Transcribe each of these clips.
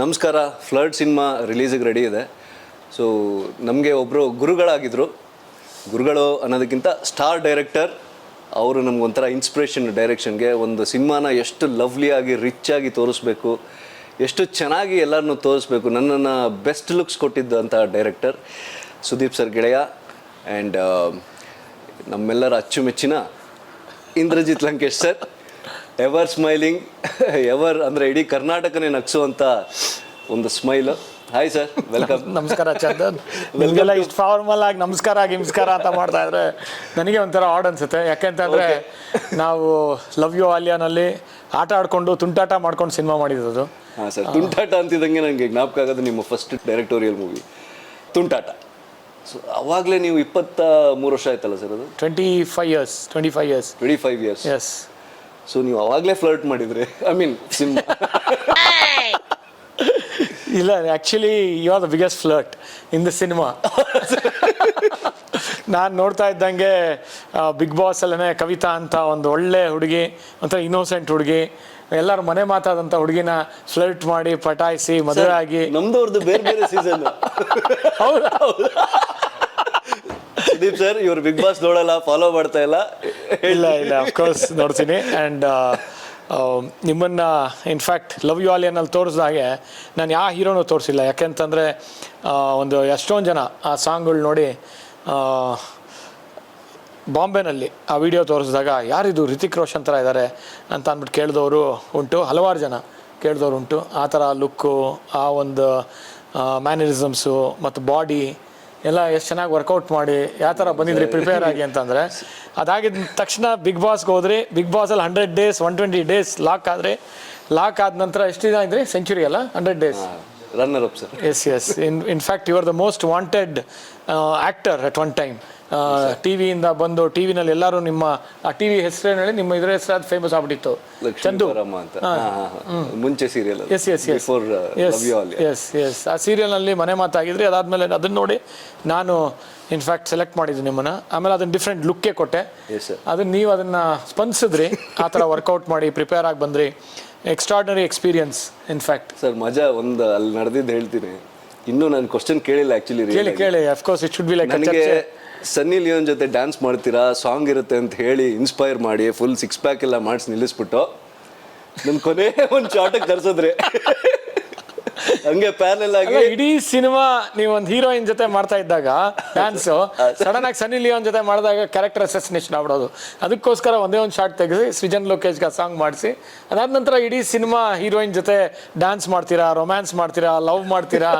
ನಮಸ್ಕಾರ flood cinema ರಿಲೀಸಿಗೆ ready ಇದೆ. ಸೊ ನಮಗೆ ಒಬ್ಬರು ಗುರುಗಳಾಗಿದ್ದರು ಗುರುಗಳು ಅನ್ನೋದಕ್ಕಿಂತ ಸ್ಟಾರ್ ಡೈರೆಕ್ಟರ್ ಅವರು ನಮಗೊಂಥರ ಇನ್ಸ್ಪಿರೇಷನ್ ಡೈರೆಕ್ಷನ್ಗೆ ಒಂದು ಸಿನಿಮಾನ ಎಷ್ಟು ಲವ್ಲಿಯಾಗಿ ಆಗಿ ತೋರಿಸ್ಬೇಕು, ಎಷ್ಟು ಚೆನ್ನಾಗಿ ಎಲ್ಲರನ್ನೂ ತೋರಿಸ್ಬೇಕು, ನನ್ನನ್ನು ಬೆಸ್ಟ್ ಲುಕ್ಸ್ ಕೊಟ್ಟಿದ್ದಂಥ ಡೈರೆಕ್ಟರ್ ಸುದೀಪ್ ಸರ್ ಗೆಳೆಯ ಆ್ಯಂಡ್ ನಮ್ಮೆಲ್ಲರ ಅಚ್ಚುಮೆಚ್ಚಿನ Indrajit Lankesh sir ever smiling ever ಅಂದರೆ ಇಡೀ ಕರ್ನಾಟಕನೇ ನಗಿಸುವಂಥ ಒಂದು ಸ್ಮೈಲ್ ಹಾಯ್ ಸರ್ ವೆಲ್ಕಮ್ ನಮಸ್ಕಾರ ಚಂದನ್ ನಿಮಗೆಲ್ಲ ಇಷ್ಟು ಫಾರ್ಮಲ್ ಆಗಿ ನಮಸ್ಕಾರ ನಮಸ್ಕಾರ ಅಂತ ಮಾಡ್ತಾ ಇದ್ರೆ ನನಗೆ ಒಂಥರ ಆಡ್ ಅನ್ಸುತ್ತೆ. ಯಾಕೆಂತಂದ್ರೆ ನಾವು ಲವ್ ಯು ಆಲಿಯಾನಲ್ಲಿ ಆಟ ಆಡ್ಕೊಂಡು ತುಂಟಾಟ ಮಾಡ್ಕೊಂಡು ಸಿನಿಮಾ ಮಾಡಿದ್ದು ಹಾಂ ಸರ್ ತುಂಟಾಟ ಅಂತಿದ್ದಂಗೆ ನನಗೆ ಜ್ಞಾಪಕ ಆಗೋದು ನಿಮ್ಮ first directorial movie Thuntata. So ಅವಾಗಲೇ ನೀವು ಇಪ್ಪತ್ತ ಮೂರು ವರ್ಷ ಆಯ್ತಲ್ಲ ಸರ್ ಅದು? Twenty five years twenty five years twenty five years yes so ನೀವು ಅವಾಗಲೇ ಫ್ಲರ್ಟ್ ಮಾಡಿದ್ರಿ ಐ ಮೀನ್ ಸಿನಿಮಾ. ಇಲ್ಲ actually you are the biggest flirt in the cinema ನಾನು ನೋಡ್ತಾ ಇದ್ದಂಗೆ ಬಿಗ್ ಬಾಸ್ ಅಲ್ಲೇ ಕವಿತಾ ಅಂತ ಒಂದು ಒಳ್ಳೆ ಹುಡುಗಿ ಒಂಥರ ಇನ್ನೋಸೆಂಟ್ ಹುಡುಗಿ ಎಲ್ಲರ ಮನೆ ಮಾತಾದಂಥ ಹುಡುಗಿನ ಫ್ಲರ್ಟ್ ಮಾಡಿ ಪಟಾಯಿಸಿ ಮದುವೆ ಆಗಿ. ನಮ್ದು ಬೇರೆ ಬೇರೆ ಸೀಸನ್ ಹೌದಾ. ಸುದೀಪ್ ಸರ್, ಇವ್ರು ಬಿಗ್ ಬಾಸ್ ನೋಡಲ್ಲ ಫಾಲೋ ಮಾಡ್ತಾ ಇಲ್ಲ. ಇಲ್ಲ ಇಲ್ಲ ಅಫ್ಕೋರ್ಸ್ ನೋಡ್ತೀನಿ. ಆ್ಯಂಡ್ ನಿಮ್ಮನ್ನ ಇನ್ಫ್ಯಾಕ್ಟ್ ಲವ್ ಯು ಆಲಿಯನಲ್ಲಿ ತೋರಿಸ್ದಾಗೆ ನಾನು ಯಾವ ಹೀರೋನು ತೋರಿಸಿಲ್ಲ. ಯಾಕೆಂತಂದರೆ ಒಂದು ಎಷ್ಟೊಂದು ಜನ ಆ ಸಾಂಗ್ಗಳು ನೋಡಿ ಬಾಂಬೆನಲ್ಲಿ ಆ ವಿಡಿಯೋ ತೋರಿಸಿದಾಗ ಯಾರಿದು ರಿತಿಕ್ ರೋಷನ್ ಥರ ಇದ್ದಾರೆ ಅಂತ ಅಂದ್ಬಿಟ್ಟು ಕೇಳಿದವರು ಉಂಟು. ಹಲವಾರು ಜನ ಕೇಳಿದವರು ಉಂಟು. ಆ ಥರ ಲುಕ್ಕು ಆ ಒಂದು ಮ್ಯಾನರಿಸಮ್ಸು ಮತ್ತು ಬಾಡಿ ಎಲ್ಲ ಎಷ್ಟು ಚೆನ್ನಾಗಿ ವರ್ಕೌಟ್ ಮಾಡಿ ಯಾವ ಥರ ಬಂದಿದ್ರಿ ಪ್ರಿಪೇರ್ ಆಗಿ ಅಂತಂದರೆ ಅದಾಗಿದ್ದ ತಕ್ಷಣ ಬಿಗ್ ಬಾಸ್ಗೆ ಹೋದ್ರಿ. Big ಬಾಸಲ್ಲಿ hundred days one twenty days lock ಆದರೆ. ಲಾಕ್ ಆದ ನಂತರ ಎಷ್ಟು ದಿನ ಇದ್ರಿ ಸೆಂಚುರಿ ಅಲ್ಲ? Hundred days runner up sir yes yes in in fact you are the most wanted actor at one time T ವಿಯಿಂದ ಬಂದು ಟಿವಿ ನಲ್ಲಿ ಎಲ್ಲರೂ ನಿಮ್ಮ ಆ ಟಿವಿ ಹೆಸರೇನು ನಿಮ್ಮ ಇದ್ರ ಅದು ಫೇಮಸ್ ಆಗ್ಬಿಟ್ಟಿತ್ತು. ಚಂದು. ಅಂತ. ಮುಂಚೆ serial yes yes yes yes yes ಆ ಸೀರಿಯಲ್ನಲ್ಲಿ ಮನೆ ಮಾತಾಗಿದ್ರಿ ಅದಾದಮೇಲೆ ಅದನ್ನ ನೋಡಿ ನಾನು ಇನ್ಫ್ಯಾಕ್ಟ್ ಸೆಲೆಕ್ಟ್ ಮಾಡಿದ್ದು ನಿಮ್ಮನ್ನ. ಆಮೇಲೆ ಅದನ್ನ ಡಿಫ್ರೆಂಟ್ ಲುಕ್ಕೇ ಕೊಟ್ಟೆ. ಅದನ್ನ ನೀವು ಅದನ್ನ ಸ್ಪಂದಿಸಿದ್ರಿ. ಆ ಥರ ವರ್ಕೌಟ್ ಮಾಡಿ ಪ್ರಿಪೇರ್ ಆಗಿ ಬಂದ್ರಿ. ಎಕ್ಸ್ಟ್ರಾರ್ಡನರಿ ಎಕ್ಸ್ಪೀರಿಯನ್ಸ್ ಇನ್ಫ್ಯಾಕ್ಟ್ ಸರ್ ಮಜಾ ಒಂದು ಅಲ್ಲಿ ನಡೆದಿದ್ದು ಹೇಳ್ತೀನಿ. ಇನ್ನೂ ನಾನು ಕ್ವಶನ್ ಕೇಳಿಲ್ಲ ಆ್ಯಕ್ಚುಲಿ ಕೇಳಿ ಕೇಳಿ. Of course it should be like ನನಗೆ ಸನ್ನಿ ಲಿಯೋನ್ ಜೊತೆ ಡ್ಯಾನ್ಸ್ ಮಾಡ್ತೀರಾ ಸಾಂಗ್ ಇರುತ್ತೆ ಅಂತ ಹೇಳಿ ಇನ್ಸ್ಪೈರ್ ಮಾಡಿ ಫುಲ್ ಸಿಕ್ಸ್ ಪ್ಯಾಕ್ ಎಲ್ಲ ಮಾಡಿಸಿ ನಿಲ್ಲಿಸ್ಬಿಟ್ಟು ನನ್ನ ಕೊನೆ ಒಂದು ಶಾರ್ಟಿಗೆ ಕರ್ಸಿದ್ರೆ ಹಂಗೆ ಪ್ಯಾನಲ್ ಆಗಿ ಇಡೀ ಸಿನಿಮಾ ನೀವು ಒಂದು ಹೀರೋಯಿನ್ ಜೊತೆ ಮಾಡ್ತಾ ಇದ್ದಾಗ ಡ್ಯಾನ್ಸ್ ಸಡನ್ ಆಗಿ ಸನ್ನಿ ಲಿಯೋನ್ ಜೊತೆ ಮಾಡಿದಾಗ ಕ್ಯಾರೆಕ್ಟರ್ ಅಸೆಸಿನೇಷನ್ ಆಗ್ಬಿಡೋದು. ಅದಕ್ಕೋಸ್ಕರ ಒಂದೇ ಒಂದು ಶಾರ್ಟ್ ತೆಗೆಸಿ ಸೃಜನ್ ಲೋಕೇಶ್ಗೆ ಸಾಂಗ್ ಮಾಡಿಸಿ. ಅದಾದ ನಂತರ ಇಡೀ ಸಿನಿಮಾ ಹೀರೋಯಿನ್ ಜೊತೆ ಡ್ಯಾನ್ಸ್ ಮಾಡ್ತೀರಾ ರೊಮ್ಯಾನ್ಸ್ ಮಾಡ್ತೀರಾ ಲವ್ ಮಾಡ್ತೀರಾ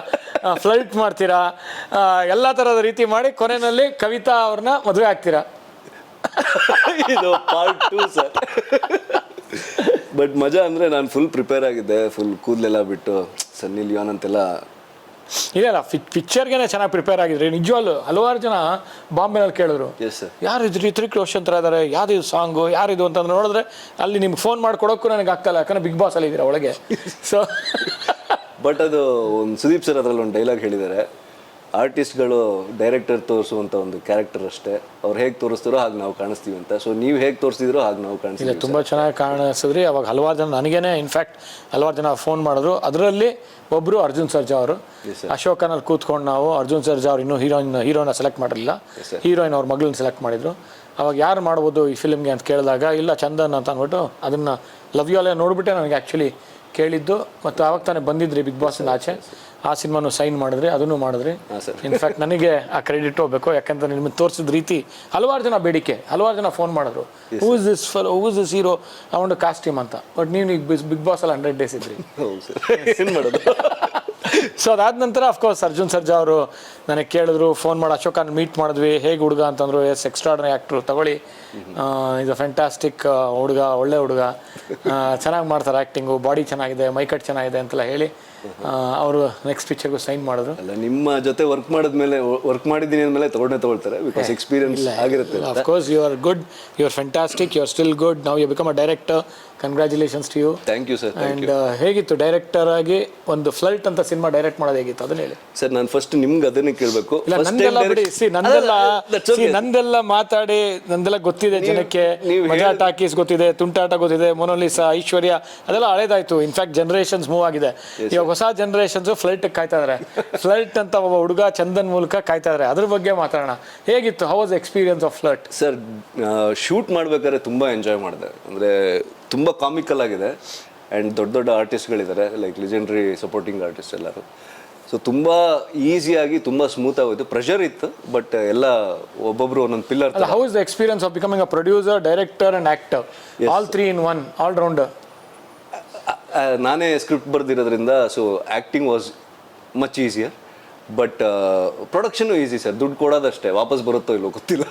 ಫ್ಲೈಟ್ ಮಾಡ್ತೀರಾ ಎಲ್ಲ ಥರದ ರೀತಿ ಮಾಡಿ ಕೊನೆಯಲ್ಲಿ ಕವಿತಾ ಅವ್ರನ್ನ ಮದುವೆ ಆಗ್ತೀರಾ? ಇದು ಪಾರ್ಟ್ ಟೂ ಸರ್ ಬಟ್ ಮಜಾ ಅಂದರೆ ನಾನು ಫುಲ್ ಪ್ರಿಪೇರ್ ಆಗಿದ್ದೆ ಫುಲ್ ಕೂದಲೆಲ್ಲ ಬಿಟ್ಟು ಸನ್ನಿ ಲಿಯೋನ್ ಅಂತೆಲ್ಲ. ಇಲ್ಲ ಪಿಕ್ಚರ್ಗೆ ಚೆನ್ನಾಗಿ ಪ್ರಿಪೇರ್ ಆಗಿದ್ರಿ ನಿಜವಾಗ್ಲು ಹಲವಾರು ಜನ ಬಾಂಬೆನಲ್ಲಿ ಕೇಳಿದ್ರು. ಎಸ್ ಸರ್ ಯಾರು ಇದು ರಿತ್ರಿಕ್ ರೋಷನ್ ಥರ ಇದ್ದಾರೆ ಯಾವ್ದು ಸಾಂಗು? ಇದು ಅಂತ ನೋಡಿದ್ರೆ ಅಲ್ಲಿ ನಿಮ್ಗೆ ಫೋನ್ ಮಾಡ್ಕೊಡೋಕ್ಕೂ ನನಗೆ ಆಗ್ತಾಯಿಲ್ಲ ಯಾಕಂದ್ರೆ ಬಿಗ್ ಬಾಸ್ ಅಲ್ಲಿ ಇದ್ದೀರಾ ಒಳಗೆ. ಸೊ ಬಟ್ ಅದು ಒಂದು ಸುದೀಪ್ ಸರ್ ಅದರಲ್ಲಿ ಒಂದು ಡೈಲಾಗ್ ಹೇಳಿದ್ದಾರೆ. ಆರ್ಟಿಸ್ಟ್ಗಳು ಡೈರೆಕ್ಟರ್ ತೋರಿಸುವಂಥ ಒಂದು ಕ್ಯಾರೆಕ್ಟರ್ ಅಷ್ಟೇ. ಅವ್ರು ಹೇಗೆ ತೋರಿಸ್ತಾರೋ ಹಾಗೆ ನಾವು ಕಾಣಿಸ್ತೀವಿ ಅಂತ. ಸೊ ನೀವು ಹೇಗೆ ತೋರಿಸಿದ್ರು ಹಾಗೆ ನಾವು ಕಾಣಿಸ್ತೀವಿ ತುಂಬ ಚೆನ್ನಾಗಿ ಕಾಣಿಸಿದ್ರಿ ಅವಾಗ ಹಲವಾರು ಜನ ನನಗೇನೆ ಇನ್ಫ್ಯಾಕ್ಟ್ ಹಲವಾರು ಜನ ಫೋನ್ ಮಾಡಿದ್ರು. ಅದರಲ್ಲಿ ಒಬ್ಬರು ಅರ್ಜುನ್ ಸರ್ಜಾ ಅವರು. ಅಶೋಕನಲ್ಲಿ ಕೂತ್ಕೊಂಡು ನಾವು ಅರ್ಜುನ್ ಸರ್ಜಾ ಅವ್ರು ಇನ್ನೂ ಹೀರೋಯಿನ್ ಹೀರೋನ ಸೆಲೆಕ್ಟ್ ಮಾಡಿರಲಿಲ್ಲ. ಹೀರೋಯಿನ್ ಅವ್ರ ಮಗಳನ್ನ ಸೆಲೆಕ್ಟ್ ಮಾಡಿದ್ರು. ಅವಾಗ ಯಾರು ಮಾಡ್ಬೋದು ಈ ಫಿಲ್ಮ್ಗೆ ಅಂತ ಕೇಳಿದಾಗ ಇಲ್ಲ ಚಂದನ್ ಅಂತ ಅಂದ್ಬಿಟ್ಟು ಅದನ್ನು ಲವ್ ನೋಡಿಬಿಟ್ಟೆ ಅಲ್ಲೇ ನೋಡ್ಬಿಟ್ಟೆ. ನನಗೆ ಆ್ಯಕ್ಚುಲಿ ಕೇಳಿದ್ದು ಮತ್ತು ಆವಾಗ ತಾನೇ ಬಂದಿದ್ರಿ ಬಿಗ್ ಬಾಸಿನ ಆಚೆ. ಆ ಸಿನಿಮಾನು ಸೈನ್ ಮಾಡಿದ್ರಿ ಅದನ್ನು ಮಾಡಿದ್ರಿ. ಇನ್ಫ್ಯಾಕ್ಟ್ ನನಗೆ ಆ ಕ್ರೆಡಿಟ್ ಹೋಗ್ಬೇಕು ಯಾಕಂದ್ರೆ ನಿಮ್ಗೆ ತೋರಿಸಿದ ರೀತಿ ಹಲವಾರು ಜನ ಬೇಡಿಕೆ ಹಲವಾರು ಜನ ಫೋನ್ ಮಾಡಿದ್ರು. Who is this full who is this hero ಅವನು ಕಾಸ್ಟ್ಯೂಮ್ ಅಂತ. ಬಟ್ ನೀವು ಈಗ ಬಿಗ್ ಬಾಸ್ ಅಲ್ಲಿ ಹಂಡ್ರೆಡ್ ಡೇಸ್ ಇದ್ರಿ. ಮಾಡೋದು ಸೊ ಅದಾದ ನಂತರ ಅಫ್ಕೋರ್ಸ್ ಅರ್ಜುನ್ ಸರ್ಜಾ ಅವರು ನನಗೆ ಕೇಳಿದ್ರು ಫೋನ್ ಮಾಡಿ ಅಶೋಕನ ಮೀಟ್ ಮಾಡಿದ್ವಿ ಹೇಗೆ ಹುಡುಗ ಅಂತಂದ್ರು ಎಸ್ ಎಕ್ಸ್ಟ್ರಾಡ್ರಿ ಆ್ಯಕ್ಟ್ರು ತಗೊಳ್ಳಿ. ಇದು ಫ್ಯಾಂಟಾಸ್ಟಿಕ್ ಹುಡುಗ ಒಳ್ಳೆ ಹುಡುಗ. ಚೆನ್ನಾಗಿ ಮಾಡ್ತಾರೆ ಆ್ಯಕ್ಟಿಂಗು ಬಾಡಿ ಚೆನ್ನಾಗಿದೆ ಮೈಕಟ್ ಚೆನ್ನಾಗಿದೆ ಅಂತೆಲ್ಲ ಹೇಳಿ ಅವರು ನೆಕ್ಸ್ಟ್ ಪಿಕ್ಚರ್ಗೂ ಸೈನ್ ಮಾಡಿದ್ರು. ಅಲ್ಲ ನಿಮ್ಮ ಜೊತೆ ವರ್ಕ್ ಮಾಡಿದ್ಮೇಲೆ ವರ್ಕ್ ಮಾಡಿದ್ದೀನಿ ಅಂದಮೇಲೆ ತಗೊಂಡೇ ತಗೊಳ್ತಾರೆ ಬಿಕಾಸ್ ಎಕ್ಸ್ಪೀರಿಯನ್ಸ್ ಆಗಿರುತ್ತೆ of course you are good you are fantastic you are still good ನಾವು you become a director. Congratulations to you thank you sir and ಹೇಗಿತ್ತು ಡೈರೆಕ್ಟರ್ ಆಗಿ ಒಂದು ಫ್ಲೈಟ್ ಅಂತ ಸಿನಿಮಾ ಡೈರೆಕ್ಟ್ ಮಾಡೋದು ಹೇಗಿತ್ತು? ಅದನ್ನ ಹೇಳಿ. ಸರ್ ನಾನು ಫಸ್ಟ್ ನಿಮ್ಗೆ ಅದನ್ನೇ ಕೇಳಬೇಕು. ಇಲ್ಲ ನಂದೆಲ್ಲ ಬಿಡಿ. ಸಿ ನಂದೆಲ್ಲ see, ನಂದೆಲ್ಲ ಮಾತಾಡಿ ನಂದೆಲ್ಲ ಗೊತ್ತಿದೆ ಜನಕ್ಕೆ. ನೀವು ಮಜಾ ಟಾಕೀಸ್ ಗೊತ್ತಿದೆ ತುಂಟಾಟ ಗೊತ್ತಿದೆ ಮೊನೋಲಿಸಾ ಐಶ್ವರ್ಯ ಅದೆಲ್ಲ ಹಳೇದಾಯ್ತು. ಇನ್ಫ್ಯಾಕ್ಟ್ ಜನರೇಷನ್ಸ್ ಮೂವ್ ಆಗಿದೆ. ಇವಾಗ ಹೊಸ ಜನರೇಷನ್ಸ್ ಫ್ಲೈಟ್ ಕಾಯ್ತಾ ಇದಾರೆ. ಫ್ಲೈಟ್ ಅಂತ ಒಬ್ಬ ಹುಡುಗ ಚಂದನ್ ಮೂಲಕ ಕಾಯ್ತಾ ಇದಾರೆ. ಅದ್ರ ಬಗ್ಗೆ ಮಾತಾಡೋಣ. ಹೇಗಿತ್ತು? How was experience of Flirt sir shoot ಮಾಡ್ಬೇಕಾದ್ರೆ ತುಂಬ ಎಂಜಾಯ್ ಮಾಡಿದೆ. ಅಂದರೆ ತುಂಬ ಕಾಮಿಕಲ್ ಆಗಿದೆ. ಆ್ಯಂಡ್ ದೊಡ್ಡ ದೊಡ್ಡ ಆರ್ಟಿಸ್ಟ್ಗಳಿದ್ದಾರೆ ಲೈಕ್ ಲಿಜೆಂಡ್ರಿ ಸಪೋರ್ಟಿಂಗ್ ಆರ್ಟಿಸ್ಟ್ ಎಲ್ಲರೂ. ಸೊ ತುಂಬ ಈಸಿಯಾಗಿ ತುಂಬ ಸ್ಮೂತ್ ಆಗೋಯ್ತು. ಪ್ರೆಷರ್ ಇತ್ತು ಬಟ್ ಎಲ್ಲ ಒಬ್ಬೊಬ್ರು ಒಂದೊಂದು pillar how is the experience of becoming a producer director and actor all three in one all rounder ನಾನೇ script ಬರೆದಿರೋದ್ರಿಂದ so acting was much easier but production easy sir ದುಡ್ಡು ಕೊಡೋದಷ್ಟೇ. ವಾಪಸ್ ಬರುತ್ತೋ ಇಲ್ಲೋ ಗೊತ್ತಿಲ್ಲ.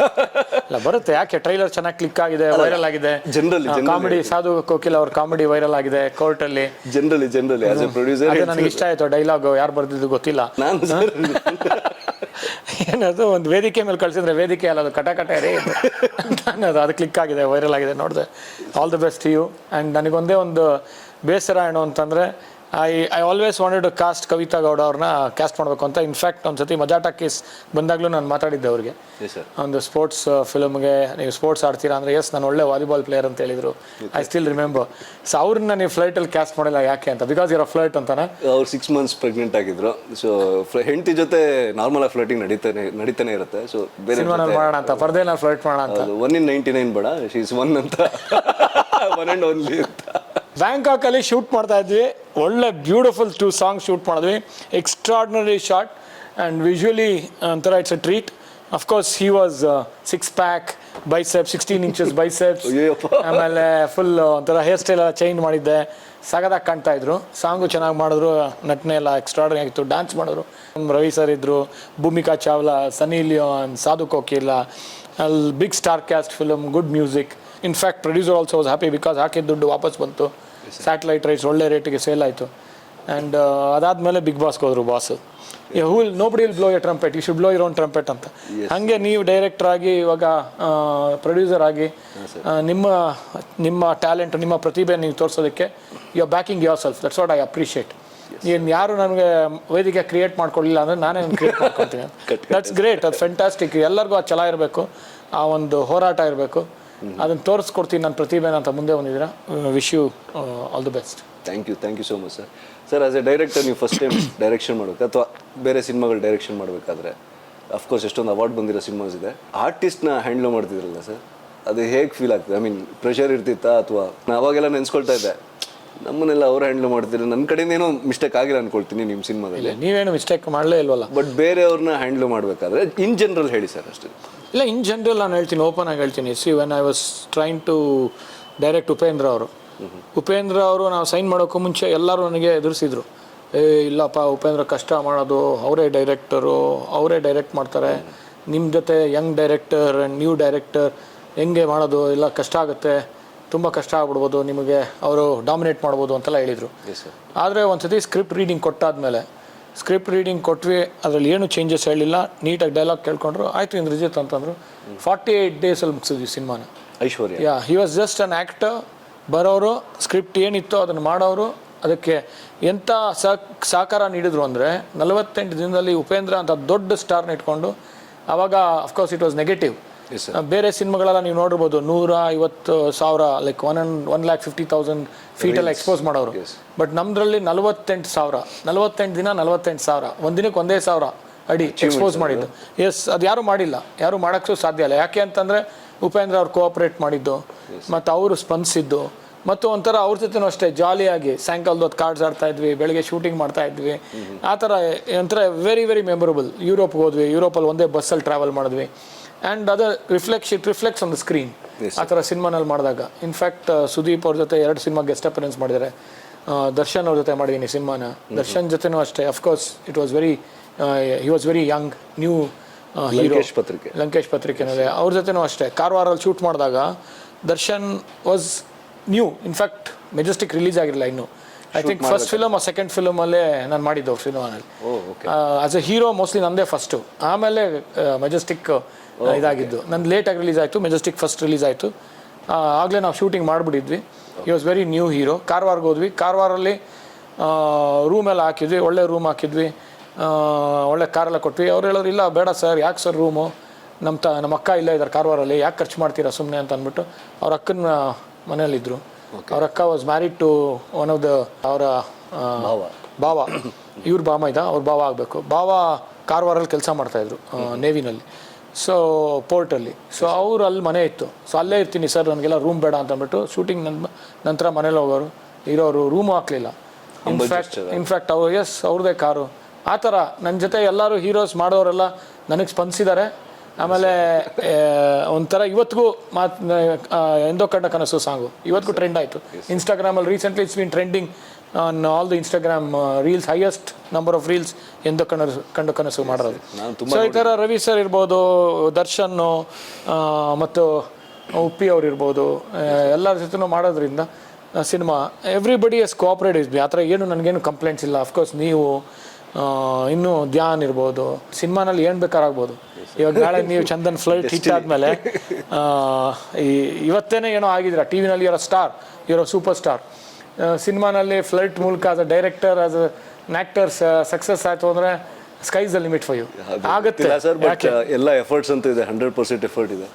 ಇಲ್ಲ ಬರುತ್ತೆ. ಯಾಕೆ? ಟ್ರೈಲರ್ ಚೆನ್ನಾಗಿ ಕ್ಲಿಕ್ ಆಗಿದೆ ವೈರಲ್ ಆಗಿದೆ. ಜನರಲಿ. ಕಾಮಿಡಿ ಸಾಧು ಕೋಕಿಲ್ ಅವ್ರ ಕಾಮಿಡಿ ವೈರಲ್ ಆಗಿದೆ ಕೋರ್ಟ್ ಅಲ್ಲಿ. Generally generally as a producer ನನಗೆ ಇಷ್ಟ ಆಯ್ತು ಡೈಲಾಗ್ ಯಾರು ಬರ್ದಿದ್ದು ಗೊತ್ತಿಲ್ಲ. ನಾನು ಸರ್. ಏನದು ಒಂದು ವೇದಿಕೆ ಮೇಲೆ ಕಳ್ಸಿದ್ರೆ ವೇದಿಕೆ ಅಲ್ಲ ಅದು ಕಟ ಕಟ ರೇ. ನಾನು ಅದು ಅದು ಕ್ಲಿಕ್ ಆಗಿದೆ ವೈರಲ್ ಆಗಿದೆ ನೋಡಿದೆ. All the best you and ನನಗೊಂದೇ ಒಂದು ಬೇಸರ ಏನು ಅಂತಂದರೆ I I always wanted to cast Kavitha Gowda ಅವ್ರನ್ನ ಕ್ಯಾಸ್ಟ್ ಮಾಡಬೇಕು ಅಂತ. ಇನ್ಫ್ಯಾಕ್ಟ್ ಒಂದು ಸತಿ ಮಜಾಟ ಕೇಸ್ ಬಂದಾಗಲೂ ನಾನು ಮಾತಾಡಿದ್ದೆ ಅವ್ರಿಗೆ. ಒಂದು ಸ್ಪೋರ್ಟ್ಸ್ ಫಿಲಮ್ಗೆ ನೀವು ಸ್ಪೋರ್ಟ್ಸ್ ಆಡ್ತೀರಾ ಅಂದರೆ ಎಸ್ ನಾನು ಒಳ್ಳೆ ವಾಲಿಬಾಲ್ ಪ್ಲೇಯರ್ ಅಂತ ಹೇಳಿದರು. ಐ ಸ್ಟಿಲ್ ರಿಮೆಂಬರ್ ಸೊ ಅವ್ರನ್ನ ನೀವು ಫ್ಲೈಟಲ್ಲಿ ಕ್ಯಾಸ್ಟ್ ಮಾಡಿಲ್ಲ ಯಾಕೆ ಅಂತ? ಬಿಕಾಸ್ ಇರೋ ಫ್ಲೈಟ್ ಅಂತಾನೆ? ಅವ್ರು ಸಿಕ್ಸ್ ಮಂತ್ಸ್ ಪ್ರೆಗ್ನೆಂಟ್ ಆಗಿದ್ರು. ಸೊ ಹೆಂಡತಿ ಜೊತೆ ನಾರ್ಮಲ್ ಆಗಿ ಫ್ಲೈಟಿಂಗ್ ನಡೀತಾನೆ ನಡೀತಾನೆ ಇರುತ್ತೆ. ಸೊ ಬೇರೆ ಮಾಡೋಣ ಅಂತ ಪರ್ದೇನಲ್ಲಿ ಫ್ಲೈಟ್ ಮಾಡೋಣ ಅಂತ. ಒನ್ ಇನ್ ನೈಂಟಿ ನೈನ್ ಬೇಡ ಶೀಸ್ ಒನ್ ಅಂತ. ಒನ್ ಆ್ಯಂಡ್ ಓನ್ಲಿ ಅಂತ. ಬ್ಯಾಂಕಾಕ್ ಅಲ್ಲಿ ಶೂಟ್ ಮಾಡ್ತಾ ಇದ್ವಿ. ಒಳ್ಳೆ ಬ್ಯೂಟಿಫುಲ್ ಟೂ ಸಾಂಗ್ ಶೂಟ್ ಮಾಡಿದ್ವಿ. ಎಕ್ಸ್ಟ್ರಾರ್ಡಿನರಿ ಶಾರ್ಟ್ ಆ್ಯಂಡ್ ವಿಜುವಲಿ ಒಂಥರ it's a treat of course he was six pack bicep sixteen inches biceps. ಆಮೇಲೆ ಫುಲ್ ಒಂಥರ ಹೇರ್ ಸ್ಟೈಲ್ ಎಲ್ಲ ಚೇಂಜ್ ಮಾಡಿದ್ದೆ. ಸಗದಾಗಿ ಕಾಣ್ತಾ ಇದ್ರು. ಸಾಂಗು ಚೆನ್ನಾಗಿ ಮಾಡಿದ್ರು. ನಟನೆ ಎಲ್ಲ ಎಕ್ಸ್ಟ್ರಾಡರಿ ಆಗಿತ್ತು. ಡ್ಯಾನ್ಸ್ ಮಾಡಿದ್ರು. ರವಿ ಸರ್ ಇದ್ರು. ಭೂಮಿಕಾ ಚಾವ್ಲಾ ಸನಿ ಲಿಯೋನ್ ಸಾಧು ಕೋಕಿಲ್ಲ ಅಲ್ಲಿ big star cast film good music in fact producer also was happy because ಹಾಕಿದ ದುಡ್ಡು ವಾಪಸ್ ಬಂತು. ಸ್ಯಾಟಲೈಟ್ ರೈಟ್ಸ್ ಒಳ್ಳೆ ರೇಟಿಗೆ ಸೇಲ್ ಆಯಿತು. ಆ್ಯಂಡ್ ಅದಾದಮೇಲೆ ಬಿಗ್ ಬಾಸ್ಗೆ ಹೋದ್ರು boss who will nobody will blow a trumpet you should blow your own trumpet ಅಂತ. ಹಾಗೆ ನೀವು ಡೈರೆಕ್ಟರ್ ಆಗಿ ಇವಾಗ ಪ್ರೊಡ್ಯೂಸರ್ ಆಗಿ ನಿಮ್ಮ ನಿಮ್ಮ ಟ್ಯಾಲೆಂಟ್ ನಿಮ್ಮ ಪ್ರತಿಭೆ ನೀವು ತೋರಿಸೋದಕ್ಕೆ you are backing yourself that's what I appreciate ಏನು ಯಾರು ನನಗೆ ವೇದಿಕೆ ಕ್ರಿಯೇಟ್ ಮಾಡ್ಕೊಳ್ಳಿಲ್ಲ ಅಂದರೆ ನಾನೇ ಕ್ರಿಯೇಟ್ ಮಾಡ್ಕೊಳ್ತೀನಿ. ದಟ್ಸ್ ಗ್ರೇಟ್ ಅದು ಫೆಂಟಾಸ್ಟಿಕ್ ಎಲ್ಲರಿಗೂ ಅದು ಛಲ ಇರಬೇಕು. ಆ ಒಂದು ಹೋರಾಟ ಇರಬೇಕು. ಅದನ್ನು ತೋರಿಸ್ಕೊಡ್ತೀನಿ ನನ್ನ ಪ್ರತಿಭೆನ ಅಂತ ಮುಂದೆ ಬಂದಿದ್ದೀರಾ. Wish you all the best thank you thank you so much sir sir as a director ನೀವು ಫಸ್ಟ್ ಟೈಮ್ ಡೈರೆಕ್ಷನ್ ಮಾಡಬೇಕು. ಅಥವಾ ಬೇರೆ ಸಿನಿಮಾಗಳು ಡೈರೆಕ್ಷನ್ ಮಾಡಬೇಕಾದ್ರೆ ಅಫ್ಕೋರ್ಸ್ ಎಷ್ಟೊಂದು ಅವಾರ್ಡ್ ಬಂದಿರೋ ಸಿನಿಮಾಸ್ ಇದೆ. ಆರ್ಟಿಸ್ಟ್ನ ಹ್ಯಾಂಡ್ಲ್ ಮಾಡ್ತಿದ್ರಲ್ಲ ಸರ್ ಅದು ಹೇಗೆ ಫೀಲ್ ಆಗ್ತದೆ? ಐ ಮೀನ್ ಪ್ರೆಷರ್ ಇರ್ತಿತ್ತಾ ಅಥವಾ ನಾನು ಅವಾಗೆಲ್ಲ ನೆನೆಸ್ಕೊಳ್ತಾ ಇದ್ದೆ. ನಮ್ಮನ್ನೆಲ್ಲ ಅವ್ರು ಹ್ಯಾಂಡ್ಲ್ ಮಾಡ್ತಿದ್ರು. ನನ್ನ ಕಡೆಯಿಂದ ಏನೋ ಮಿಸ್ಟೇಕ್ ಆಗಿಲ್ಲ ಅನ್ಕೊಳ್ತೀನಿ ನಿಮ್ಮ ಸಿನಿಮಾದಲ್ಲಿ. ನೀವೇನು ಮಿಸ್ಟೇಕ್ ಮಾಡಲೇ ಇಲ್ವಲ್ಲ. ಬಟ್ ಬೇರೆಯವ್ರನ್ನ ಹ್ಯಾಂಡ್ಲ್ ಮಾಡಬೇಕಾದ್ರೆ ಇನ್ ಜನರಲ್ ಹೇಳಿ ಸರ್ ಅಷ್ಟೇ. ಇಲ್ಲ ಇನ್ ಜನರಲ್ ನಾನು ಹೇಳ್ತೀನಿ ಓಪನ್ ಆಗಿ ಹೇಳ್ತೀನಿ. See when I was trying to direct Upendra ಅವರು. ಉಪೇಂದ್ರ ಅವರು ನಾವು ಸೈನ್ ಮಾಡೋಕ್ಕೂ ಮುಂಚೆ ಎಲ್ಲರೂ ನನಗೆ ಎದುರಿಸಿದ್ರು. ಏ ಇಲ್ಲಪ್ಪ ಉಪೇಂದ್ರ ಕಷ್ಟ ಮಾಡೋದು ಅವರೇ ಡೈರೆಕ್ಟರು ಅವರೇ ಡೈರೆಕ್ಟ್ ಮಾಡ್ತಾರೆ. ನಿಮ್ಮ ಜೊತೆ young director and new director ಹೆಂಗೆ ಮಾಡೋದು ಇಲ್ಲ ಕಷ್ಟ ಆಗುತ್ತೆ. ತುಂಬ ಕಷ್ಟ ಆಗ್ಬಿಡ್ಬೋದು ನಿಮಗೆ ಅವರು ಡಾಮಿನೇಟ್ ಮಾಡ್ಬೋದು ಅಂತೆಲ್ಲ ಹೇಳಿದರು. ಆದರೆ ಒಂದು ಸತಿ ಸ್ಕ್ರಿಪ್ಟ್ ರೀಡಿಂಗ್ ಕೊಟ್ಟಾದ್ಮೇಲೆ ಸ್ಕ್ರಿಪ್ಟ್ ರೀಡಿಂಗ್ ಕೊಟ್ವಿ ಅದರಲ್ಲಿ ಏನು ಚೇಂಜಸ್ ಹೇಳಿಲ್ಲ ನೀಟಾಗಿ ಡೈಲಾಗ್ ಕೇಳ್ಕೊಂಡ್ರು ಆಯ್ತು ಇಂದ್ರಜಿತ್ ಅಂತಂದ್ರು. ಫಾರ್ಟಿ ಏಯ್ಟ್ ಡೇಸಲ್ಲಿ ಮುಗಿಸಿದ್ವಿ ಸಿನಿಮಾನ Aishwarya. Yeah he was just an actor ಬರೋರು ಸ್ಕ್ರಿಪ್ಟ್ ಏನಿತ್ತೋ ಅದನ್ನು ಮಾಡೋರು ಅದಕ್ಕೆ ಎಂಥ ಸಹಕ್ ಸಹಕಾರ ನೀಡಿದ್ರು ಅಂದರೆ ನಲವತ್ತೆಂಟು ದಿನದಲ್ಲಿ ಉಪೇಂದ್ರ ಅಂತ ದೊಡ್ಡ ಸ್ಟಾರ್ನ ಇಟ್ಕೊಂಡು ಆವಾಗ ಅಫ್ಕೋರ್ಸ್ ಇಟ್ ವಾಸ್ ನೆಗೆಟಿವ್ ಬೇರೆ ಸಿನಿಮಾಗಳೆಲ್ಲ ನೀವು ನೋಡಿರ್ಬೋದು ನೂರ ಐವತ್ತು ಸಾವಿರ like one and one lakh fifty thousand ಫೀಟೆಲ್ಲ expose ಮಾಡೋರು. ಬಟ್ ನಮ್ಮದ್ರಲ್ಲಿ ನಲವತ್ತೆಂಟು ಸಾವಿರ ನಲವತ್ತೆಂಟು ದಿನ ನಲವತ್ತೆಂಟು ಸಾವಿರ ಒಂದಿನಕ್ಕೆ ಒಂದೇ ಸಾವಿರ ಅಡಿ ಎಕ್ಸ್ಪೋಸ್ ಮಾಡಿದ್ದು. ಎಸ್ ಅದು ಯಾರು ಮಾಡಿಲ್ಲ ಯಾರು ಮಾಡೋಕ್ಕೂ ಸಾಧ್ಯ ಇಲ್ಲ. ಯಾಕೆ ಅಂತಂದರೆ ಉಪೇಂದ್ರ ಅವ್ರು ಕೋಆಪ್ರೇಟ್ ಮಾಡಿದ್ದು ಮತ್ತು ಅವರು ಸ್ಪಂದಿಸಿದ್ದು ಮತ್ತು ಒಂಥರ ಅವ್ರ ಜೊತೆನೂ ಅಷ್ಟೇ ಜಾಲಿಯಾಗಿ ಸಾಯಂಕಾಲದ ಹೊತ್ತು ಕಾರ್ಡ್ಸ್ ಆಡ್ತಾ ಇದ್ವಿ ಬೆಳಗ್ಗೆ ಶೂಟಿಂಗ್ ಮಾಡ್ತಾ ಇದ್ವಿ. ಆ ಥರ ಒಂಥರ ವೆರಿ ವೆರಿ ಮೆಮೊರಬಲ್ ಯುರೋಪ್ಗೆ ಹೋದ್ವಿ ಯುರೋಪಲ್ಲಿ ಒಂದೇ ಬಸ್ಸಲ್ಲಿ ಟ್ರಾವೆಲ್ ಮಾಡಿದ್ವಿ. And other reflex it reflex on the screen ಆ ಥರ ಸಿನಿಮಾನಲ್ಲಿ ಮಾಡಿದಾಗ. ಇನ್ಫ್ಯಾಕ್ಟ್ ಸುದೀಪ್ ಅವ್ರ ಜೊತೆ ಎರಡು ಸಿನಿಮಾ ಗೆಸ್ಟ್ ಅಪರೆನ್ಸ್ ಮಾಡಿದ್ದಾರೆ. ದರ್ಶನ್ ಅವ್ರ ಜೊತೆ ಮಾಡಿದ್ದೀನಿ ಸಿನಿಮಾನ. ದರ್ಶನ್ ಜೊತೆನೂ ಅಷ್ಟೇ. Of course it was very he was very young new hero Lankesh Patrike. Lankesh ಪತ್ರಿಕೆನಲ್ಲಿ. ಅವ್ರ ಜೊತೆನೂ ಅಷ್ಟೇ. ಕಾರವಾರಲ್ಲಿ ಶೂಟ್ ಮಾಡಿದಾಗ Darshan was new in fact Majestic release ಆಗಿರಲಿಲ್ಲ ಇನ್ನು. ಐ ಥಿಂಕ್ ಫಸ್ಟ್ ಫಿಲಮ್ ಆ ಸೆಕೆಂಡ್ ಫಿಲಮಲ್ಲೇ ನಾನು ಮಾಡಿದ್ದು ಸಿನಿಮಾನಲ್ಲಿ ಆಸ್ ಎ ಹೀರೋ ಮೋಸ್ಟ್ಲಿ ನಂದೇ ಫಸ್ಟು ಆಮೇಲೆ ಮೆಜೆಸ್ಟಿಕ್ ಇದಾಗಿದ್ದು. ನಂದು ಲೇಟಾಗಿ ರಿಲೀಸ್ ಆಯಿತು ಮೆಜೆಸ್ಟಿಕ್ ಫಸ್ಟ್ ರಿಲೀಸ್ ಆಯಿತು. ಆಗಲೇ ನಾವು ಶೂಟಿಂಗ್ ಮಾಡಿಬಿಟ್ಟಿದ್ವಿ ಈ ವಾಸ್ ವೆರಿ ನ್ಯೂ ಹೀರೋ ಕಾರವಾರ್ಗೆ ಹೋದ್ವಿ. ಕಾರವಾರಲ್ಲಿ ರೂಮ್ ಎಲ್ಲ ಹಾಕಿದ್ವಿ. ಒಳ್ಳೆ ರೂಮ್ ಹಾಕಿದ್ವಿ. ಒಳ್ಳೆ ಕಾರೆಲ್ಲ ಕೊಟ್ವಿ. ಅವ್ರು ಹೇಳೋರು ಇಲ್ಲ ಬೇಡ ಸರ್ ಯಾಕೆ ಸರ್ ರೂಮು ನಮ್ಮ ತ ನಮ್ಮ ಅಕ್ಕ ಇಲ್ಲ ಇದ್ದಾರೆ ಕಾರವಾರಲ್ಲಿ. ಯಾಕೆ ಖರ್ಚು ಮಾಡ್ತೀರಾ ಸುಮ್ಮನೆ ಅಂತ ಅಂದ್ಬಿಟ್ಟು ಅವ್ರ ಅಕ್ಕನ ಮನೇಲಿದ್ದರು ಅವ್ರ ಅಕ್ಕ was married to one of the ಅವರ ಭಾವ. ಭಾವ. ಇವ್ರ ಬಾಮ ಇದ್ದ ಅವ್ರ ಭಾವ ಆಗಬೇಕು. ಭಾವ ಕಾರವಾರಲ್ಲಿ ಕೆಲಸ ಮಾಡ್ತಾಯಿದ್ರು ನೇವಿನಲ್ಲಿ ಸೊ ಪೋರ್ಟಲ್ಲಿ ಸೊ ಅವ್ರು ಅಲ್ಲಿ ಮನೆ ಇತ್ತು. ಸೊ ಅಲ್ಲೇ ಇರ್ತೀನಿ ಸರ್ ನನಗೆಲ್ಲ ರೂಮ್ ಬೇಡ ಅಂತ ಅಂದ್ಬಿಟ್ಟು ಶೂಟಿಂಗ್ ನನ್ನ ನಂತರ ಮನೇಲಿ ಹೋಗೋರು. ಇರೋರು ರೂಮು ಹಾಕಲಿಲ್ಲ. ಇನ್ಫ್ಯಾಕ್ಟ್ ಇನ್ಫ್ಯಾಕ್ಟ್ ಅವ್ರು ಎಸ್ ಅವ್ರದ್ದೇ ಕಾರು. ಆ ಥರ ನನ್ನ ಜೊತೆ ಎಲ್ಲರೂ ಹೀರೋಸ್ ಮಾಡೋರೆಲ್ಲ ನನಗೆ ಸ್ಪಂದಿಸಿದ್ದಾರೆ. ಆಮೇಲೆ ಒಂಥರ ಇವತ್ತಿಗೂ ಮಾತ್ ಎಂದೋ ಕಂಡ ಕನಸು ಸಾಂಗು. ಇವತ್ತಿಗೂ ಟ್ರೆಂಡ್ ಆಯಿತು. ಇನ್ಸ್ಟಾಗ್ರಾಮಲ್ಲಿ recently it's been trending on all the Instagram reels highest number of reels ಎಂದೋ ಕನಸು ಕಂಡು ಕನಸು ಮಾಡೋದು ನಾನು ಸೊ ಈ ಥರ ರವಿ ಸರ್ ಇರ್ಬೋದು ದರ್ಶನ್ ಮತ್ತು ಉಪ್ಪಿ ಅವ್ರು ಇರ್ಬೋದು ಎಲ್ಲರ ಜೊತೆನೂ ಮಾಡೋದ್ರಿಂದ cinema everybody is cooperate is ಆ ಥರ ಏನು ನನಗೇನು ಕಂಪ್ಲೇಂಟ್ಸ್ ಇಲ್ಲ. ಅಫ್ಕೋರ್ಸ್ ನೀವು ಇನ್ನು ಧ್ಯಾನ್ ಇರ್ಬೋದು. ಸಿನಿಮಾನಲ್ಲಿ ಏನು ಬೇಕಾರಾಗ್ಬೋದು. ಇವಾಗ ನಾಳೆ ನೀವು ಚಂದನ್ ಫ್ಲೈಟ್ ಹಿಟ್ ಆದಮೇಲೆ ಇವತ್ತೇನೆ ಏನೋ ಆಗಿದ್ದೀರ? ಟಿ ವಿನಲ್ಲಿ ಇರೋ ಸ್ಟಾರ್ ಇರೋ ಸೂಪರ್ ಸ್ಟಾರ್ ಸಿನಿಮಾನಲ್ಲಿ ಫ್ಲೈಟ್ ಮೂಲಕ as a director as a actors success ಆಯಿತು ಅಂದರೆ sky's the limit for you ಆಗುತ್ತೆ. ಸರ್ ಬಟ್ ಎಲ್ಲ ಎಫರ್ಟ್ಸ್ ಅಂತ ಇದೆ ಹಂಡ್ರೆಡ್ ಪರ್ಸೆಂಟ್ ಎಫರ್ಟ್ ಇದೆ.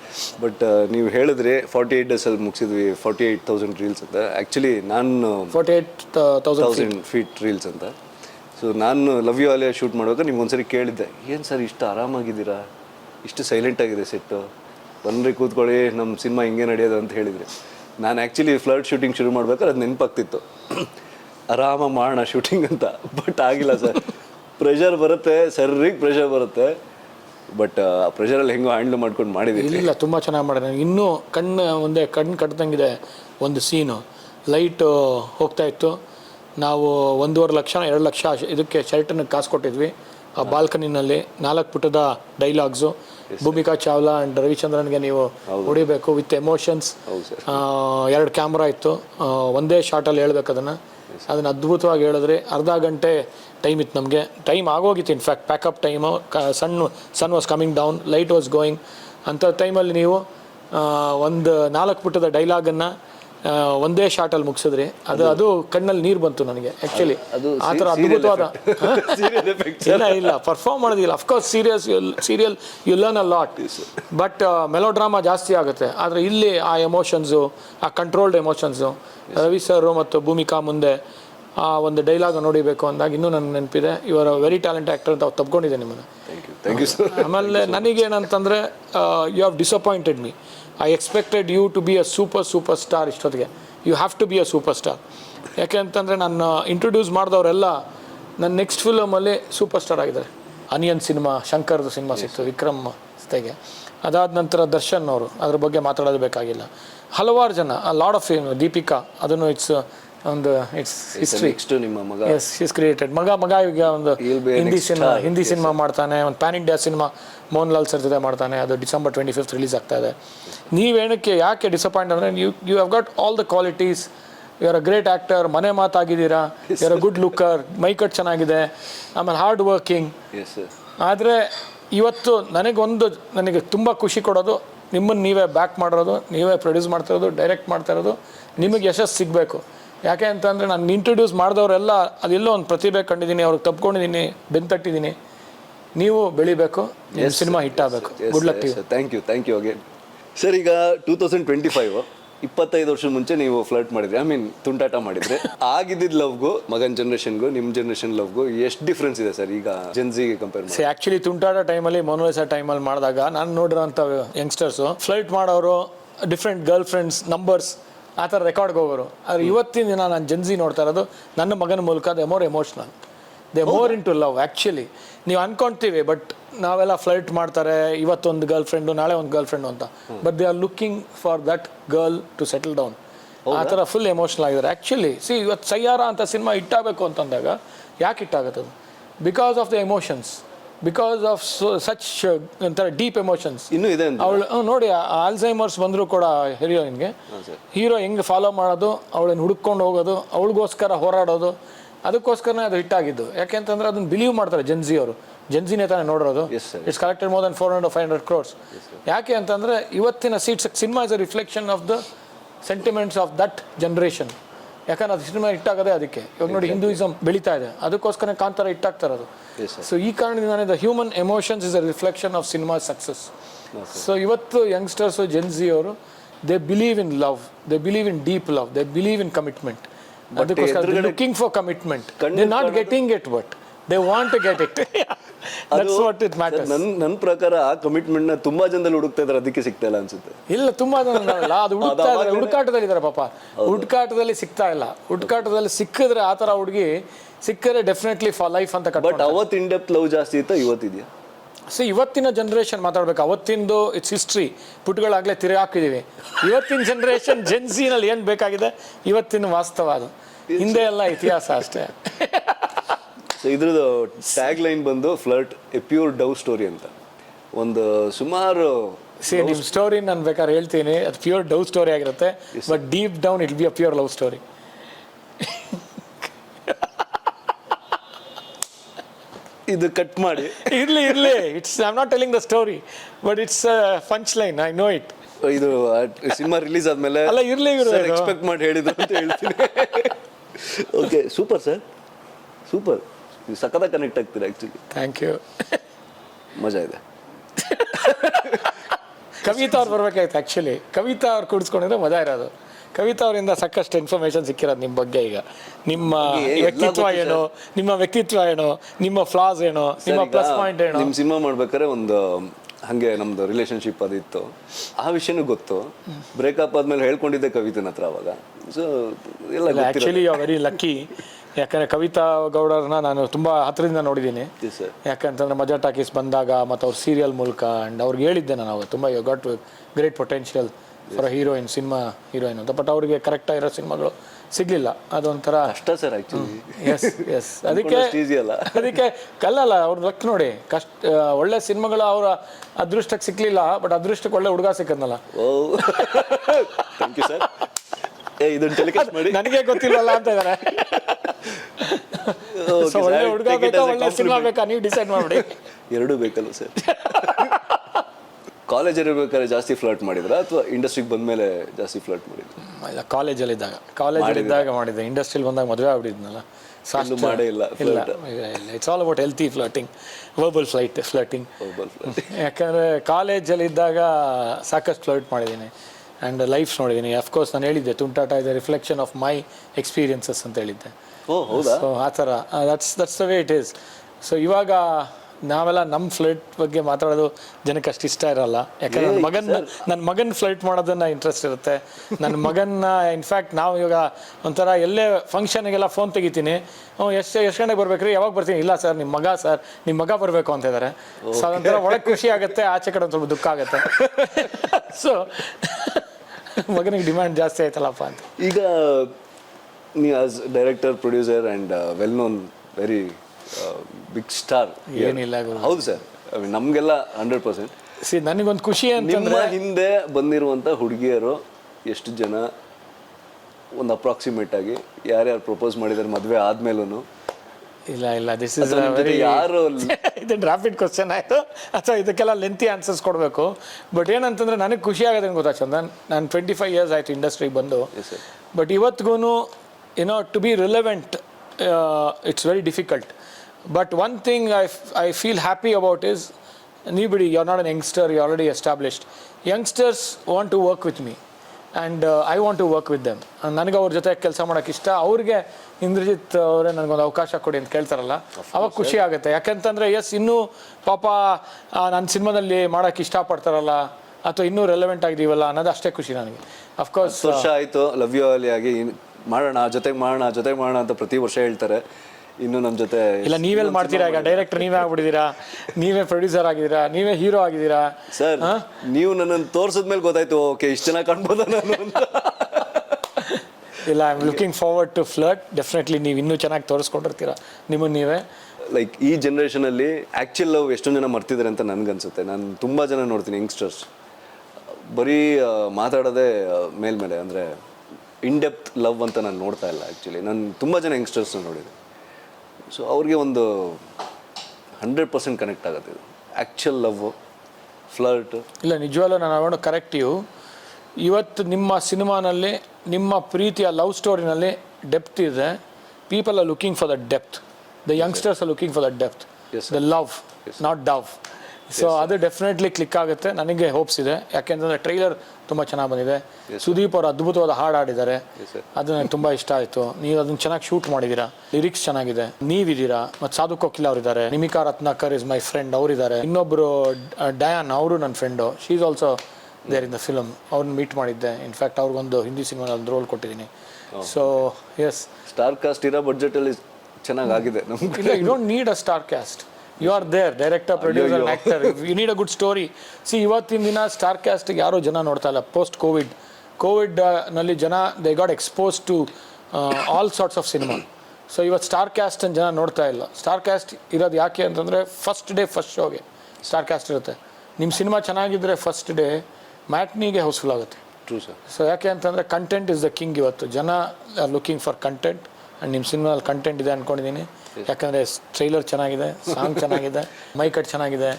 ಬಟ್ ನೀವು ಹೇಳಿದ್ರೆ ಫಾರ್ಟಿ ಡೇಸ್ ಅಲ್ಲಿ ಮುಗಿಸಿದ್ವಿ ಫಾರ್ಟಿ ಏಯ್ಟ್ ತೌಸಂಡ್ ರೀಲ್ಸ್ ಅಂತ. ಆ್ಯಕ್ಚುಲಿ ನಾನು forty thousand thousand feet reels ಅಂತ. ಸೊ ನಾನು ಲವ್ ಯು ಆಲಿಯಾ ಶೂಟ್ ಮಾಡುವಾಗ ನಿಮ್ಗೆ ಒಂದ್ಸರಿ ಕೇಳಿದ್ದೆ, ಏನು ಸರ್ ಇಷ್ಟು ಆರಾಮಾಗಿದ್ದೀರಾ? ಇಷ್ಟು ಸೈಲೆಂಟ್ ಆಗಿದೆ ಸೆಟ್ಟು ಬಂದರೆ ಕೂತ್ಕೊಳ್ಳಿ ನಮ್ಮ ಸಿನಿಮಾ ಹಿಂಗೆ ನಡೆಯೋದು ಅಂತ ಹೇಳಿದರೆ. ನಾನು ಆ್ಯಕ್ಚುಲಿ ಫ್ಲಡ್ ಶೂಟಿಂಗ್ ಶುರು ಮಾಡ್ಬೇಕಾದ್ರೆ ಅದು ನೆನಪಾಗ್ತಿತ್ತು. ಆರಾಮಾಗಿ ಮಾಡೋಣ ಶೂಟಿಂಗ್ ಅಂತ. ಬಟ್ ಆಗಿಲ್ಲ ಸರ್. ಪ್ರೆಷರ್ ಬರುತ್ತೆ, ಸರ್ರಿಗೆ ಪ್ರೆಷರ್ ಬರುತ್ತೆ. ಬಟ್ ಆ ಪ್ರೆಷರಲ್ಲಿ ಹೆಂಗೋ ಹ್ಯಾಂಡ್ಲ್ ಮಾಡ್ಕೊಂಡು ಮಾಡಿದ್ದೀನಿ ಇಲ್ಲ, ತುಂಬ ಚೆನ್ನಾಗಿ ಮಾಡಿದೆ. ಇನ್ನೂ ಕಣ್ಣು, ಒಂದೇ ಕಣ್ಣು ಕಟ್ದಂಗಿದೆ ಒಂದು ಸೀನು ಲೈಟು ಹೋಗ್ತಾ ಇತ್ತು. ನಾವು ಒಂದೂವರೆ ಲಕ್ಷ ಎರಡು ಲಕ್ಷ ಇದಕ್ಕೆ ಶರ್ಟನ್ನು ಕಾಸು ಕೊಟ್ಟಿದ್ವಿ ಆ ಬಾಲ್ಕನಿನಲ್ಲಿ ನಾಲ್ಕು ಪುಟದ ಡೈಲಾಗ್ಸು. ಭೂಮಿಕಾ ಚಾವ್ಲಾ ಆ್ಯಂಡ್ ರವಿಚಂದ್ರನ್ಗೆ ನೀವು ಹೊಡಿಬೇಕು ವಿತ್ ಎಮೋಷನ್ಸ್. ಎರಡು ಕ್ಯಾಮ್ರಾ ಇತ್ತು. ಒಂದೇ ಶಾರ್ಟಲ್ಲಿ ಹೇಳ್ಬೇಕು ಅದನ್ನು. ಅದನ್ನು ಅದ್ಭುತವಾಗಿ ಹೇಳಿದ್ರಿ ಅರ್ಧ ಗಂಟೆ ಟೈಮ್ ಇತ್ತು ನಮಗೆ. ಟೈಮ್ ಆಗೋಗಿತ್ತು ಇನ್ಫ್ಯಾಕ್ಟ್ ಪ್ಯಾಕಪ್ ಟೈಮು ಕ ಸಣ್ಣ sun was coming down light was going ಅಂಥ ಟೈಮಲ್ಲಿ ನೀವು ಒಂದು ನಾಲ್ಕು ಪುಟದ ಡೈಲಾಗನ್ನು ಒಂದೇ ಶಾಟಲ್ಲಿ ಮುಗಿಸಿದ್ರಿ ಅದು ಅದು ಕಣ್ಣಲ್ಲಿ ನೀರು ಬಂತು ನನಗೆ ಆ್ಯಕ್ಚುಲಿ ಅದು ಆ ಥರ ಅದ್ಭುತವಾದ. ಇಲ್ಲ ಇಲ್ಲ ಪರ್ಫಾರ್ಮ್ ಮಾಡೋದಿಲ್ಲ. Of course serious serial you learn a lot but melodrama ಜಾಸ್ತಿ ಆಗುತ್ತೆ. ಆದರೆ ಇಲ್ಲಿ ಆ ಎಮೋಷನ್ಸು ಆ ಕಂಟ್ರೋಲ್ಡ್ ಎಮೋಷನ್ಸು ರವಿ ಸರ್ ಮತ್ತು ಭೂಮಿಕಾ ಮುಂದೆ ಆ ಒಂದು ಡೈಲಾಗ್ ನೋಡಿಬೇಕು ಅಂದಾಗ ಇನ್ನೂ ನನ್ನ ನೆನಪಿದೆ. ಇವರ ವೆರಿ ಟ್ಯಾಲೆಂಟ್ ಆಕ್ಟರ್ ಅಂತ ತಪ್ಕೊಂಡಿದ್ದೆ ನಿಮ್ಮನ್ನು. ಆಮೇಲೆ ನನಗೇನಂತಂದರೆ you have disappointed me I expected you to be a super super star ಇಷ್ಟೊತ್ತಿಗೆ. You have to be a super star ಯಾಕೆ ಅಂತಂದರೆ ನಾನು ಇಂಟ್ರೊಡ್ಯೂಸ್ ಮಾಡಿದವರೆಲ್ಲ ನನ್ನ ನೆಕ್ಸ್ಟ್ ಫಿಲಮಲ್ಲಿ ಸೂಪರ್ ಸ್ಟಾರ್ ಆಗಿದ್ದಾರೆ. ಅನಿಯನ್ ಸಿನಿಮಾ ಶಂಕರ್ದು ಸಿನಿಮಾ ಸಿಕ್ತು ವಿಕ್ರಮ್ ಜೊತೆಗೆ. ಅದಾದ ನಂತರ ದರ್ಶನ್ ಅವರು ಅದ್ರ ಬಗ್ಗೆ ಮಾತಾಡೋದು ಬೇಕಾಗಿಲ್ಲ. ಹಲವಾರು ಜನ ಲಾಡ್ ಆಫ್ ದೀಪಿಕಾ ಅದನ್ನು ಇಟ್ಸ್ ಒಂದು ಇಟ್ಸ್ ಹಿಸ್ಟ್ರಿ ನೆಕ್ಸ್ಟ್ ನಿಮ್ಮ ಮಗ. ಎಸ್ ಇಸ್ ಕ್ರಿಯೇಟೆಡ್ ಮಗ ಮಗ ಈಗ ಒಂದು ಹಿಂದಿ ಸಿನಿಮಾ. ಹಿಂದಿ ಸಿನಿಮಾ ಮಾಡ್ತಾನೆ ಒಂದು pan India cinema Mohan Lal sir ಜೊತೆ ಮಾಡ್ತಾನೆ ಅದು ಡಿಸೆಂಬರ್ ಟ್ವೆಂಟಿ ಫಿಫ್ತ್ ರಿಲೀಸ್ ಆಗ್ತಾ ಇದೆ. ನೀವೇನಕ್ಕೆ ಯಾಕೆ ಡಿಸಪಾಯಿಂಟ್ ಅಂದರೆ you you have got all the qualities you are a great actor ಮನೆ ಮಾತಾಗಿದ್ದೀರಾ you are a good looker ಮೈಕಟ್ ಚೆನ್ನಾಗಿದೆ ಆಮೇಲೆ ಹಾರ್ಡ್ ವರ್ಕಿಂಗ್ ಆದರೆ ಇವತ್ತು ನನಗೊಂದು ನನಗೆ ತುಂಬ ಖುಷಿ ಕೊಡೋದು ನಿಮ್ಮನ್ನು ನೀವೇ ಬ್ಯಾಕ್ ಮಾಡಿರೋದು ನೀವೇ ಪ್ರೊಡ್ಯೂಸ್ ಮಾಡ್ತಾ ಇರೋದು ಡೈರೆಕ್ಟ್ ಮಾಡ್ತಾ ಇರೋದು ನಿಮಗೆ ಯಶಸ್ಸು ಸಿಗಬೇಕು. ಯಾಕೆ ಅಂತಂದರೆ ನಾನು ಇಂಟ್ರೊಡ್ಯೂಸ್ ಮಾಡಿದವರೆಲ್ಲ ಅದೆಲ್ಲೋ ಒಂದು ಪ್ರತಿಭೆ ಕಂಡಿದ್ದೀನಿ ಅವ್ರಿಗೆ ತಪ್ಕೊಂಡಿದ್ದೀನಿ ಬೆಂತಟ್ಟಿದ್ದೀನಿ ನೀವು ಬೆಳಿಬೇಕು ಸಿನಿಮಾ ಹಿಟ್ ಆಗಬೇಕು. Good luck you thank you thank you again sir ಈಗ ಟೂ ತೌಸಂಡ್ ಟ್ವೆಂಟಿ ಫೈವ್ ಇಪ್ಪತ್ತೈದು ವರ್ಷದ ಮುಂಚೆ ನೀವು ಫ್ಲರ್ಟ್ ಮಾಡಿದ್ರಿ. ಐ ಮೀನ್ ತುಂಟಾಟ ಮಾಡಿದ್ರೆ. ಆಗಿದ್ದ ಲವ್ಗೂ ಮಗನ್ ಜನ್ರೇಷನ್ಗೂ ನಿಮ್ಮ ಜನ್ರೇಷನ್ ಲವ್ಗೂ ಎಷ್ಟು ಡಿಫ್ರೆನ್ಸ್ ಇದೆ ಸರ್ ಈಗ ಜೆನ್ಸಿಗೆ ಕಂಪೇರ್ ಮಾಡಿ ಆಕ್ಚುಲಿ ತುಂಟಾಟ ಟೈಮಲ್ಲಿ ಮೊನೋಲಿಸ ಟೈಮಲ್ಲಿ ಮಾಡಿದಾಗ ನಾನು ನೋಡಿರೋಂಥ ಯಂಗ್ಸ್ಟರ್ಸು ಫ್ಲೈಟ್ ಮಾಡೋರು ಡಿಫ್ರೆಂಟ್ ಗರ್ಲ್ ಫ್ರೆಂಡ್ಸ್ ನಂಬರ್ಸ್ ಆ ಥರ ರೆಕಾರ್ಡ್ಗೆ ಹೋಗೋರು. ಆದರೆ ಇವತ್ತಿನ ದಿನ ನಾನು ಜನ್ಸಿ ನೋಡ್ತಾ ಇರೋದು ನನ್ನ ಮಗನ ಮೂಲಕ ಅದು more emotional they more into love actually ನೀವು ಅನ್ಕೊಂತೀವಿ ಬಟ್ ನಾವೆಲ್ಲ ಫ್ಲೈಟ್ ಮಾಡ್ತಾರೆ ಇವತ್ತೊಂದು ಗರ್ಲ್ ಫ್ರೆಂಡು ನಾಳೆ ಒಂದು ಗರ್ಲ್ ಫ್ರೆಂಡು ಅಂತ but they are looking for that girl to settle down ಆ ಥರ ಫುಲ್ ಎಮೋಷನಲ್ ಆಗಿದ್ದಾರೆ. ಆ್ಯಕ್ಚುಲಿ ಸಿ ಇವತ್ತು ಸಯ್ಯಾರ ಅಂತ ಸಿನಿಮಾ ಇಟ್ಟಾಗಬೇಕು ಅಂತಂದಾಗ ಯಾಕೆ ಇಟ್ಟಾಗುತ್ತೆ ಅದು? Because of the emotions because of such ಒಂಥರ ಡೀಪ್ ಎಮೋಷನ್ಸ್ ಇನ್ನೂ ಇದೆ ಅವಳು ನೋಡಿ ಆಲ್ಝೈಮರ್ಸ್ ಬಂದರೂ ಕೂಡ ಹೀರೋಯಿನ್ಗೆ ಹೀರೋ ಹೆಂಗೆ ಫಾಲೋ ಮಾಡೋದು ಅವಳನ್ನು ಹುಡುಕೊಂಡು ಹೋಗೋದು ಅವಳಿಗೋಸ್ಕರ ಹೋರಾಡೋದು ಅದಕ್ಕೋಸ್ಕರನೇ ಅದು ಹಿಟ್ಟಾಗಿದ್ದು ಯಾಕೆ ಯಾಕೆಂತಂದ್ರೆ ಅದನ್ನ ಬಿಲೀವ್ ಮಾಡ್ತಾರೆ ಜೆನ್ಸಿ ಅವರು. ಜೆನ್ಜಿನೇ ತಾನೇ ನೋಡೋದು. It's collected more than four hundred five hundred crores ಯಾಕೆ ಅಂತಂದ್ರೆ ಇವತ್ತಿನ seats cinema is a reflection of the sentiments of that generation ಯಾಕಂದ್ರೆ ಅದು ಸಿನಿಮಾ ಹಿಟ್ಟಾಗೋದೇ ಅದಕ್ಕೆ. ಇವಾಗ ನೋಡಿ ಹಿಂದೂಯಿಸಮ್ ಬೆಳೀತಾ ಇದೆ. ಅದಕ್ಕೋಸ್ಕರ ಕಾಂತಾರ ಹಿಟ್ ಇರೋದು. ಅದು ಸೊ ಈ ಕಾರಣದಿಂದ the human emotions is a reflection of cinema success so ಇವತ್ತು ಯಂಗ್ಸ್ಟರ್ಸು ಜೆನ್ಜಿ ಅವರು they believe in love they believe in deep love they believe in commitment ಅದಕ್ಕೋಸ್ಕರ looking for commitment they not getting it but they want to get it that's what it matters ನನ್ನ ನನ್ನ ಪ್ರಕಾರ ಆ ಕಮಿಟ್ಮೆಂಟ್ನ ತುಂಬಾ ಜನದಲ್ಲಿ ಹುಡುಕ್ತಾ ಇದ್ರೆ ಅದಕ್ಕೆ ಸಿಗ್ತಾ ಇಲ್ಲ ಅನ್ಸುತ್ತೆ. ಇಲ್ಲ ತುಂಬಾ ಜನ ಅಲ್ಲ ಅದು ಹುಡುಕ್ತಾ ಇದ್ದಾರೆ ಹುಡುಕಾಟದಲ್ಲಿ ಇದ್ದಾರೆ ಪಾಪ. ಹುಡುಕಾಟದಲ್ಲಿ ಸಿಗ್ತಾ ಇಲ್ಲ. ಹುಡುಕಾಟದಲ್ಲಿ ಸಿಕ್ಕಿದ್ರೆ ಆ ಥರ ಹುಡುಗಿ ಸಿಕ್ಕರೆ ಡೆಫಿನೆಟ್ಲಿ ಫಾರ್ ಲೈಫ್ ಅಂತ ಕಟ್ ಬಟ್ ಅವತ್ ಇನ್ ಡೆಪ್ತ್ ಲವ್ ಜಾಸ್ತಿ ಇತ್ತು ಇವತ್ತಿದ್ಯಾ? ಸೊ ಇವತ್ತಿನ ಜನ್ರೇಷನ್ ಮಾತಾಡ್ಬೇಕು. ಅವತ್ತಿಂದು ಇಟ್ಸ್ ಹಿಸ್ಟ್ರಿ ಪುಟ್ಗಳಾಗಲೇ ತಿರುಗಿ ಹಾಕಿದೀವಿ. ಇವತ್ತಿನ ಜನ್ರೇಷನ್ ಜೆನ್ಸಿನಲ್ಲಿ ಏನು ಬೇಕಾಗಿದೆ? ಇವತ್ತಿನ ವಾಸ್ತವ ಅದು. ಹಿಂದೆ ಎಲ್ಲ ಇತಿಹಾಸ ಅಷ್ಟೇ. ಸೊ ಇದ್ರದ್ದು ಟ್ಯಾಗ್ ಲೈನ್ ಬಂದು ಫ್ಲರ್ಟ್ ಎ ಪ್ಯೂರ್ ಡವ್ ಸ್ಟೋರಿ ಅಂತ. ಒಂದು ಸುಮಾರು ಸಿ ನಿಮ್ಮ ಸ್ಟೋರಿ ನಾನು ಬೇಕಾದ್ರೆ ಹೇಳ್ತೀನಿ. ಅದು ಪ್ಯೂರ್ ಡವ್ ಸ್ಟೋರಿ ಆಗಿರುತ್ತೆ. But deep down it be a pure love story ಇದು ಕಟ್ ಮಾಡಿ. ಇರ್ಲಿ ಇರ್ಲಿ. It's I am not telling the story but it's punch line I know it ಇದು ಸಿನಿಮಾ ರಿಲೀಸ್ ಆದ್ಮೇಲೆ ಅಲ್ಲ, ಇರ್ಲಿ ಇವರು. ಎಕ್ಸ್ಪೆಕ್ಟ್ ಮಾಡಿ ಹೇಳಿದ್ರು ಅಂತ ಹೇಳ್ತೀನಿ. ಓಕೆ ಸೂಪರ್ ಸರ್ ಸೂಪರ್ ನೀವು ಸಖತ ಕನೆಕ್ಟ್ ಆಗ್ತೀರಾ ಆ್ಯಕ್ಚುಲಿ ಥ್ಯಾಂಕ್ ಯು ಮಜಾ ಇದೆ. ಕವಿತಾ ಅವ್ರು ಬರ್ಬೇಕಾಯ್ತು ಆ್ಯಕ್ಚುಲಿ ಕವಿತಾ ಅವ್ರು ಕುಡಿಸ್ಕೊಂಡಿದ್ರೆ ಮಜಾ ಇರೋದು. ಕವಿತಾ ಅವರಿಂದ ಸಾಕಷ್ಟು ಇನ್ಫಾರ್ಮೇಶನ್ ಸಿಕ್ಕಿರೋದು ನಿಮ್ಮ ಬಗ್ಗೆ ಈಗ. ನಿಮ್ಮ ವ್ಯಕ್ತಿತ್ವ ಏನು? ನಿಮ್ಮ ವ್ಯಕ್ತಿತ್ವ ಏನು? ನಿಮ್ಮ ಫ್ಲಾಸ್ ಏನು? ನಿಮ್ಮ ಪ್ಲಸ್ ಪಾಯಿಂಟ್ ಏನು? ನಿಮ್ಮ ಸಿನಿಮಾ ಮಾಡ್ಬೇಕಾದ್ರೆ ಒಂದು ಹಂಗೆ ನಮ್ದು ರಿಲೇಶನ್ಶಿಪ್ ಅದಿತ್ತು ಆ ವಿಷಯನೂ ಗೊತ್ತು. ಬ್ರೇಕಪ್ ಆದ್ಮೇಲೆ ಹೇಳ್ಕೊಂಡಿದ್ದೆ ಕವಿತನ ಹತ್ರ ಅವಾಗ. ಸೊ ಎಲ್ಲ ಆ್ಯಕ್ಚುಲಿ ವೆರಿ ಲಕ್ಕಿ ಯಾಕಂದ್ರೆ ಕವಿತಾ ಗೌಡರನ್ನ ನಾನು ತುಂಬ ಹತ್ತಿರದಿಂದ ನೋಡಿದ್ದೀನಿ. ಯಾಕಂತಂದ್ರೆ ಮಜಾ ಟಾಕೀಸ್ ಬಂದಾಗ ಮತ್ತು ಅವ್ರ ಸೀರಿಯಲ್ ಮೂಲಕ ಆ್ಯಂಡ್ ಅವ್ರಿಗೆ ಹೇಳಿದ್ದೆ ನಾನು ಅವಾಗ. ತುಂಬ you got great potential for heroine cinema heroine ಅಂತ. ಬಟ್ ಅವರಿಗೆ ಕರೆಕ್ಟ್ ಆಗಿರೋ ಸಿನಿಮಾಗಳು ಸಿಗ್ಲಿಲ್ಲ. ಅದೊಂಥರ ಅಷ್ಟ ಸರ್ ಎಸ್ ಎಸ್ ಅದಕ್ಕೆ ಅದಕ್ಕೆ ಕಲ್ಲಲ್ಲ ಅವ್ರ ಲಕ್ ನೋಡಿ. ಕಷ್ಟ ಒಳ್ಳೆ ಸಿನಿಮಾಗಳು ಅವರ ಅದೃಷ್ಟಕ್ಕೆ ಸಿಗ್ಲಿಲ್ಲ ಬಟ್ ಅದೃಷ್ಟಕ್ಕೆ ಒಳ್ಳೆ ಹುಡುಗ ಸಿಕ್ಕದ್ನಲ್ಲ. ಓ. ಥ್ಯಾಂಕ್ ಯು ಸರ್ ಏ ಇದನ್ನ ಟೆಲಿಕಾಸ್ಟ್ ಮಾಡಿ. ನನಗೆ ಗೊತ್ತಿಲ್ಲಲ್ಲ ಅಂತ ಇದ್ದಾರೆ ಒಳ್ಳೆ ಹುಡುಗ ಬೇಕಾ ಒಳ್ಳೆ ಸಿನಿಮಾ ಬೇಕಾ? ನೀವು ಡಿಸೈಡ್ ಮಾಡಿ ಎರಡೂ ಬೇಕಲ್ಲ ಸರ್ ಕಾಲೇಜಲ್ಲಿ ಇರ್ಬೇಕಾದ್ರೆ ಜಾಸ್ತಿ ಫ್ಲರ್ಟ್ ಮಾಡಿದ್ರ? ಅಥವಾ ಇಂಡಸ್ಟ್ರಿಗೆ ಬಂದ್ಮೇಲೆ ಜಾಸ್ತಿ ಫ್ಲರ್ಟ್ ಮಾಡಿದ್ರು? ಇಲ್ಲ ಕಾಲೇಜಲ್ಲಿ ಇದ್ದಾಗ. ಕಾಲೇಜಲ್ಲಿ ಇದ್ದಾಗ ಮಾಡಿದ್ದೆ. ಇಂಡಸ್ಟ್ರಿಯಲ್ಲಿ ಬಂದಾಗ ಮದುವೆ ಆಗ್ಬಿಟ್ಟಿದ್ನಲ್ಲ. ಸಾಲು ಮಾಡೇ ಇಲ್ಲ ಇಲ್ಲ ಇಲ್ಲ it's all about healthy flirting verbal flirt flirting ಯಾಕಂದರೆ ಕಾಲೇಜಲ್ಲಿ ಇದ್ದಾಗ ಸಾಕಷ್ಟು ಫ್ಲರ್ಟ್ ಮಾಡಿದ್ದೀನಿ. ಆ್ಯಂಡ್ ಲೈಫ್ಸ್ ನೋಡಿದ್ದೀನಿ. ಅಫ್ಕೋರ್ಸ್ ನಾನು ಹೇಳಿದ್ದೆ ತುಂಟಾಟ ಇದೆ ರಿಫ್ಲೆಕ್ಷನ್ ಆಫ್ ಮೈ ಎಕ್ಸ್ಪೀರಿಯನ್ಸಸ್ ಅಂತ ಹೇಳಿದ್ದೆ. ಸೊ ಆ ಥರ. That's that's the way it is so ಇವಾಗ ನಾವೆಲ್ಲ ನಮ್ಮ ಫ್ಲೈಟ್ ಬಗ್ಗೆ ಮಾತಾಡೋದು ಜನಕ್ಕೆ ಅಷ್ಟು ಇಷ್ಟ ಇರಲ್ಲ. ಯಾಕಂದ್ರೆ ನನ್ನ ಮಗನ ನನ್ನ ಮಗನ ಫ್ಲೈಟ್ ಮಾಡೋದನ್ನ ಇಂಟ್ರೆಸ್ಟ್ ಇರುತ್ತೆ. ನನ್ನ ಮಗನ್ನ ಇನ್ಫ್ಯಾಕ್ಟ್ ನಾವು ಇವಾಗ ಒಂಥರ ಎಲ್ಲೇ ಫಂಕ್ಷನ್ಗೆಲ್ಲ ಫೋನ್ ತೆಗಿತೀನಿ. ಎಷ್ಟು ಎಷ್ಟು ಗಂಟೆಗೆ ಬರ್ಬೇಕ್ರಿ? ಯಾವಾಗ ಬರ್ತೀನಿ? ಇಲ್ಲ ಸರ್ ನಿಮ್ಮ ಮಗ ಸರ್ ನಿಮ್ಮ ಮಗ ಬರಬೇಕು ಅಂತ ಇದ್ದಾರೆ ಸೊ ಅದೊಂಥರ ಒಳಗೆ ಖುಷಿ ಆಗುತ್ತೆ ಆಚೆ ಕಡೆ ಒಂದು ಸ್ವಲ್ಪ ದುಃಖ ಆಗುತ್ತೆ. ಸೊ ಮಗನಿಗೆ ಡಿಮ್ಯಾಂಡ್ ಜಾಸ್ತಿ ಆಯ್ತಲ್ಲಪ್ಪ ಅಂತ. ಈಗ ನೀವು as director producer and well known very big star ಏನಿಲ್ಲ. ಹೌದು ಸರ್. ನಮಗೆಲ್ಲ ಹಂಡ್ರೆಡ್ ಪರ್ಸೆಂಟ್ ಸಿ ನನಗೊಂದು ಖುಷಿ ಅಂತಂದ್ರೆ ನಿಮ್ಮ ಹಿಂದೆ ಬಂದಿರುವಂಥ ಹುಡುಗಿಯರು ಎಷ್ಟು ಜನ ಒಂದು ಅಪ್ರಾಕ್ಸಿಮೇಟ್ ಆಗಿ ಯಾರ್ಯಾರು ಪ್ರಪೋಸ್ ಮಾಡಿದ್ದಾರೆ ಮದುವೆ ಆದ್ಮೇಲೂ ಇಲ್ಲ ಇಲ್ಲ ದಿಸ್ ಇಸ್ ಜೊತೆ ಯಾರು ಇದು ರಾಪಿಡ್ ಕ್ವಶನ್ ಆಯಿತು. ಅಥವಾ ಇದಕ್ಕೆಲ್ಲ ಲೆಂತಿ ಆನ್ಸರ್ಸ್ ಕೊಡಬೇಕು. ಬಟ್ ಏನಂತಂದ್ರೆ ನನಗೆ ಖುಷಿ ಆಗೋದೇನು ಗೊತ್ತಾ ಚಂದನ್? ನಾನು ಟ್ವೆಂಟಿ ಫೈವ್ ಇಯರ್ಸ್ ಆಯಿತು ಇಂಡಸ್ಟ್ರಿಗೆ ಬಂದು. ಬಟ್ ಇವತ್ತಿಗೂ you know to be relevant it's very difficult but one thing I I feel happy about is ನೀವು ಬಿಡಿ you are not an youngster you already established youngsters want to work with me and I want to work with them ನನಗೆ ಅವ್ರ ಜೊತೆ ಕೆಲಸ ಮಾಡೋಕ್ಕೆ ಇಷ್ಟ. ಅವ್ರಿಗೆ ಇಂದ್ರಜಿತ್ ಅವರೇ ನನಗೊಂದು ಅವಕಾಶ ಕೊಡಿ ಅಂತ ಕೇಳ್ತಾರಲ್ಲ ಅವಾಗ ಖುಷಿ ಆಗುತ್ತೆ. ಯಾಕಂತಂದರೆ ಎಸ್ ಇನ್ನೂ ಪಾಪ ನನ್ನ ಸಿನಿಮಾದಲ್ಲಿ ಮಾಡೋಕ್ಕೆ ಇಷ್ಟಪಡ್ತಾರಲ್ಲ ಅಥವಾ ಇನ್ನೂ ರೆಲೆವೆಂಟ್ ಆಗಿದೀವಲ್ಲ ಅನ್ನೋದು ಅಷ್ಟೇ ಖುಷಿ ನನಗೆ. ಅಫ್ಕೋರ್ಸ್ ವರ್ಷ ಆಯಿತು ಲವ್ ಯು ಅಲ್ಲಿ ಆಗಿ ಮಾಡೋಣ ಜೊತೆಗೆ ಮಾಡೋಣ ಜೊತೆಗೆ ಮಾಡೋಣ ಅಂತ ಪ್ರತಿ ವರ್ಷ ಹೇಳ್ತಾರೆ. ಇನ್ನು ನಮ್ಮ ಜೊತೆ ಇಲ್ಲ ನೀವೆಲ್ಲಿ ಮಾಡ್ತೀರಾ ಈಗ? ಡೈರೆಕ್ಟರ್ ನೀವೇ ಆಗ್ಬಿಟ್ಟಿದ್ದೀರಾ? ನೀವೇ ಪ್ರೊಡ್ಯೂಸರ್ ಆಗಿದ್ದೀರಾ? ನೀವೇ ಹೀರೋ ಆಗಿದ್ದೀರಾ? ಸರ್ ನೀವು ನನ್ನನ್ನು ತೋರ್ಸಿದ್ಮೇಲೆ ಗೊತ್ತಾಯ್ತು ಓಕೆ ಇಷ್ಟು ಜನ ಕಾಣ್ಬೋದ ನಾನು ಅಂತ. ಇಲ್ಲ I am looking forward to Flirt definitely ನೀವು ಇನ್ನೂ ಚೆನ್ನಾಗಿ ತೋರಿಸ್ಕೊಂಡಿರ್ತೀರಾ. ನಿಮ್ಮನ್ನು ನೀವೇ? ಲೈಕ್ ಈ ಜನ್ರೇಷನಲ್ಲಿ ಆ್ಯಕ್ಚುಲ್ ಲವ್ ಎಷ್ಟೊಂದು ಜನ ಮರ್ತಿದ್ದಾರೆ ಅಂತ ನನಗನ್ಸುತ್ತೆ. ನಾನು ತುಂಬ ಜನ ನೋಡ್ತೀನಿ ಯಂಗ್ಸ್ಟರ್ಸ್ ಬರೀ ಮಾತಾಡೋದೆ ಮೇಲ್ಮೇಲೆ ಅಂದರೆ ಇನ್ಡೆಪ್ತ್ ಲವ್ ಅಂತ ನಾನು ನೋಡ್ತಾ ಇಲ್ಲ ಆ್ಯಕ್ಚುಲಿ ನಾನು ತುಂಬ ಜನ ಯಂಗ್ಸ್ಟರ್ಸ್ನ ನೋಡಿದೆ. ಸೊ ಅವ್ರಿಗೆ ಒಂದು ಹಂಡ್ರೆಡ್ ಪರ್ಸೆಂಟ್ ಕನೆಕ್ಟ್ ಆಗುತ್ತೆ ಇದು. ಆ್ಯಕ್ಚುಲ್ ಲವ್ ಫ್ಲರ್ಟ್ ಇಲ್ಲ ನಿಜವಾಗ್ಲೂ ನಾನು ಅವನು ಕರೆಕ್ಟ್ ಇವು. ಇವತ್ತು ನಿಮ್ಮ ಸಿನಿಮಾನಲ್ಲಿ ನಿಮ್ಮ ಪ್ರೀತಿಯ ಲವ್ ಸ್ಟೋರಿನಲ್ಲಿ ಡೆಪ್ತ್ ಇದೆ. People are looking for the depth the youngsters are looking for the depth the love not Dove so ಅದು ಡೆಫಿನೆಟ್ಲಿ ಕ್ಲಿಕ್ ಆಗುತ್ತೆ. ನನಗೆ ಹೋಪ್ಸ್ ಇದೆ. ಯಾಕೆಂದ್ರೆ ಟ್ರೈಲರ್ ತುಂಬ ಚೆನ್ನಾಗಿ ಬಂದಿದೆ. ಸುದೀಪ್ ಅವರು ಅದ್ಭುತವಾದ ಹಾಡು ಆಡಿದ್ದಾರೆ ಅದು ನನಗೆ ತುಂಬ ಇಷ್ಟ ಆಯಿತು. ನೀವು ಅದನ್ನ ಚೆನ್ನಾಗಿ ಶೂಟ್ ಮಾಡಿದ್ದೀರಾ ಲಿರಿಕ್ಸ್ ಚೆನ್ನಾಗಿದೆ. ನೀವಿದ್ದೀರಾ ಮತ್ತು ಸಾಧು ಕೋಕಿಲ್ ಅವರಿದ್ದಾರೆ. Nimika Ratnakar is my friend ಅವರಿದ್ದಾರೆ. ಇನ್ನೊಬ್ಬರು ಡಯಾನ್ ಅವರು ನನ್ನ friend she is also there in the film ಅವ್ರನ್ನ ಮೀಟ್ ಮಾಡಿದ್ದೆ. ಇನ್ಫ್ಯಾಕ್ಟ್ ಅವ್ರಿಗೊಂದು ಹಿಂದಿ ಸಿನಿಮಾ ಒಂದು ರೋಲ್ ಕೊಟ್ಟಿದ್ದೀನಿ. ಸೊ ಎಸ್ ಸ್ಟಾರ್ ಕಾಸ್ಟ್ ಇರೋ ಬಡ್ಜೆಟಲ್ಲಿ ಚೆನ್ನಾಗಿ ಆಗಿದೆ ನಮ್ಗೆ. ಇಲ್ಲ you don't need a star cast you are there director producer actor you need a good story see ಇವತ್ತಿನ ದಿನ ಸ್ಟಾರ್ ಕ್ಯಾಸ್ಟ್ಗೆ ಯಾರೂ ಜನ ನೋಡ್ತಾ ಇಲ್ಲ. ಪೋಸ್ಟ್ ಕೋವಿಡ್ ಕೋವಿಡ್ನಲ್ಲಿ ಜನ they got expose to all sorts of cinema so ಇವತ್ತು ಸ್ಟಾರ್ ಕ್ಯಾಸ್ಟ್ ಜನ ನೋಡ್ತಾ ಇಲ್ಲ. ಸ್ಟಾರ್ ಕ್ಯಾಸ್ಟ್ ಇರೋದು ಯಾಕೆ ಅಂತಂದರೆ ಫಸ್ಟ್ ಡೇ ಫಸ್ಟ್ ಶೋಗೆ ಸ್ಟಾರ್ ಕ್ಯಾಸ್ಟ್ ಇರುತ್ತೆ. ನಿಮ್ಮ ಸಿನಿಮಾ ಚೆನ್ನಾಗಿದ್ದರೆ ಫಸ್ಟ್ ಡೇ ಮ್ಯಾಟ್ನಿಗೆ ಹೌಸ್ಫುಲ್ ಆಗುತ್ತೆ. ಟ್ರೂ ಸರ್ ಸೊ ಯಾಕೆ ಅಂತಂದರೆ ಕಂಟೆಂಟ್ ಇಸ್ ದ ಕಿಂಗ್ ಇವತ್ತು. ಜನ are looking for content and ನಿಮ್ಮ ಸಿನಿಮಾದಲ್ಲಿ ಕಂಟೆಂಟ್ ಇದೆ ಅಂದ್ಕೊಂಡಿದ್ದೀನಿ ಯಾಕಂದರೆ ಟ್ರೈಲರ್ ಚೆನ್ನಾಗಿದೆ ಸಾಂಗ್ ಚೆನ್ನಾಗಿದೆ ಮೈಕಟ್ ಚೆನ್ನಾಗಿದೆ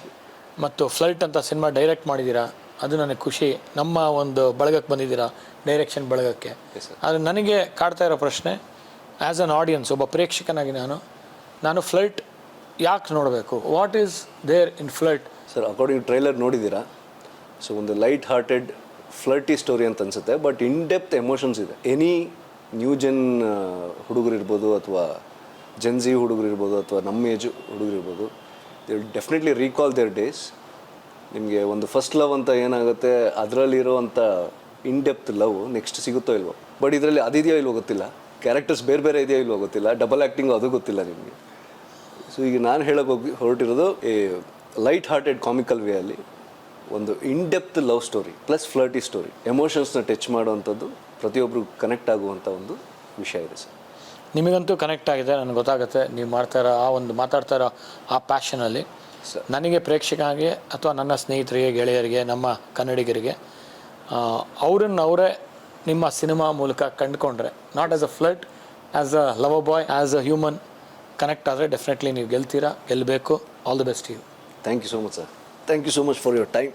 ಮತ್ತು ಫ್ಲೈಟ್ ಅಂತ ಸಿನಿಮಾ ಡೈರೆಕ್ಟ್ ಮಾಡಿದ್ದೀರಾ ಅದು ನನಗೆ ಖುಷಿ. ನಮ್ಮ ಒಂದು ಬಳಗಕ್ಕೆ ಬಂದಿದ್ದೀರಾ ಡೈರೆಕ್ಷನ್ ಬಳಗಕ್ಕೆ. ಆದರೆ ನನಗೆ ಕಾಡ್ತಾ ಇರೋ ಪ್ರಶ್ನೆ ಆ್ಯಸ್ ಅನ್ ಆಡಿಯನ್ಸ್ ಒಬ್ಬ ಪ್ರೇಕ್ಷಕನಾಗಿ ನಾನು ನಾನು ಫ್ಲೈಟ್ ಯಾಕೆ ನೋಡಬೇಕು? What is there in flight sir according trailer ನೋಡಿದ್ದೀರಾ? ಸೊ ಒಂದು ಲೈಟ್ ಹಾರ್ಟೆಡ್ ಫ್ಲರ್ಟಿ ಸ್ಟೋರಿ ಅಂತ ಅನ್ಸುತ್ತೆ ಬಟ್ ಇನ್ ಡೆಪ್ತ್ ಎಮೋಷನ್ಸ್ ಇದೆ. ಎನಿ ನ್ಯೂ ಜೆನ್ ಹುಡುಗರು ಇರ್ಬೋದು ಅಥವಾ ಜೆನ್ಜಿ ಹುಡುಗರು ಇರ್ಬೋದು ಅಥವಾ ನಮ್ಮ ಏಜ್ ಹುಡುಗರು ಇರ್ಬೋದು they definitely recall their days ನಿಮಗೆ ಒಂದು ಫಸ್ಟ್ ಲವ್ ಅಂತ ಏನಾಗುತ್ತೆ ಅದರಲ್ಲಿರುವಂಥ ಇನ್ ಡೆಪ್ತ್ ಲವ್ ನೆಕ್ಸ್ಟ್ ಸಿಗುತ್ತೋ ಇಲ್ವೋ? ಬಟ್ ಇದರಲ್ಲಿ ಅದಿದೆಯೋ ಇಲ್ವೋ ಗೊತ್ತಿಲ್ಲ. ಕ್ಯಾರೆಕ್ಟರ್ಸ್ ಬೇರೆ ಬೇರೆ ಇದೆಯೋ ಇಲ್ವೋ ಗೊತ್ತಿಲ್ಲ. ಡಬಲ್ ಆ್ಯಕ್ಟಿಂಗ್ ಅದು ಗೊತ್ತಿಲ್ಲ ನಿಮಗೆ. ಸೊ ಈಗ ನಾನು ಹೇಳೋಕೆ ಹೊರಟಿರೋದು ಈ ಲೈಟ್ ಹಾರ್ಟೆಡ್ ಕಾಮಿಕಲ್ ವೇ ಅಲ್ಲಿ ಒಂದು in depth love story plus flirty story ಎಮೋಷನ್ಸ್ನ touch ಮಾಡುವಂಥದ್ದು. ಪ್ರತಿಯೊಬ್ಬರು ಕನೆಕ್ಟ್ ಆಗುವಂಥ ಒಂದು ವಿಷಯ ಇದೆ ಸರ್. ನಿಮಗಂತೂ ಕನೆಕ್ಟ್ ಆಗಿದೆ ನನಗೆ ಗೊತ್ತಾಗುತ್ತೆ. ನೀವು ಮಾಡ್ತಾ ಇರೋ ಆ ಒಂದು ಮಾತಾಡ್ತಾ ಇರೋ ಆ ಪ್ಯಾಷನಲ್ಲಿ ಸರ್. ನನಗೆ ಪ್ರೇಕ್ಷಕರಿಗೆ ಅಥವಾ ನನ್ನ ಸ್ನೇಹಿತರಿಗೆ ಗೆಳೆಯರಿಗೆ ನಮ್ಮ ಕನ್ನಡಿಗರಿಗೆ ಅವರನ್ನು ಅವರೇ ನಿಮ್ಮ ಸಿನಿಮಾ ಮೂಲಕ ಕಂಡುಕೊಂಡ್ರೆ not as a flood as a love boy as a human connect ಆದರೆ ಡೆಫಿನೆಟ್ಲಿ ನೀವು ಗೆಲ್ತೀರಾ ಗೆಲ್ಲಬೇಕು all the best you thank you so much sir thank you so much for your time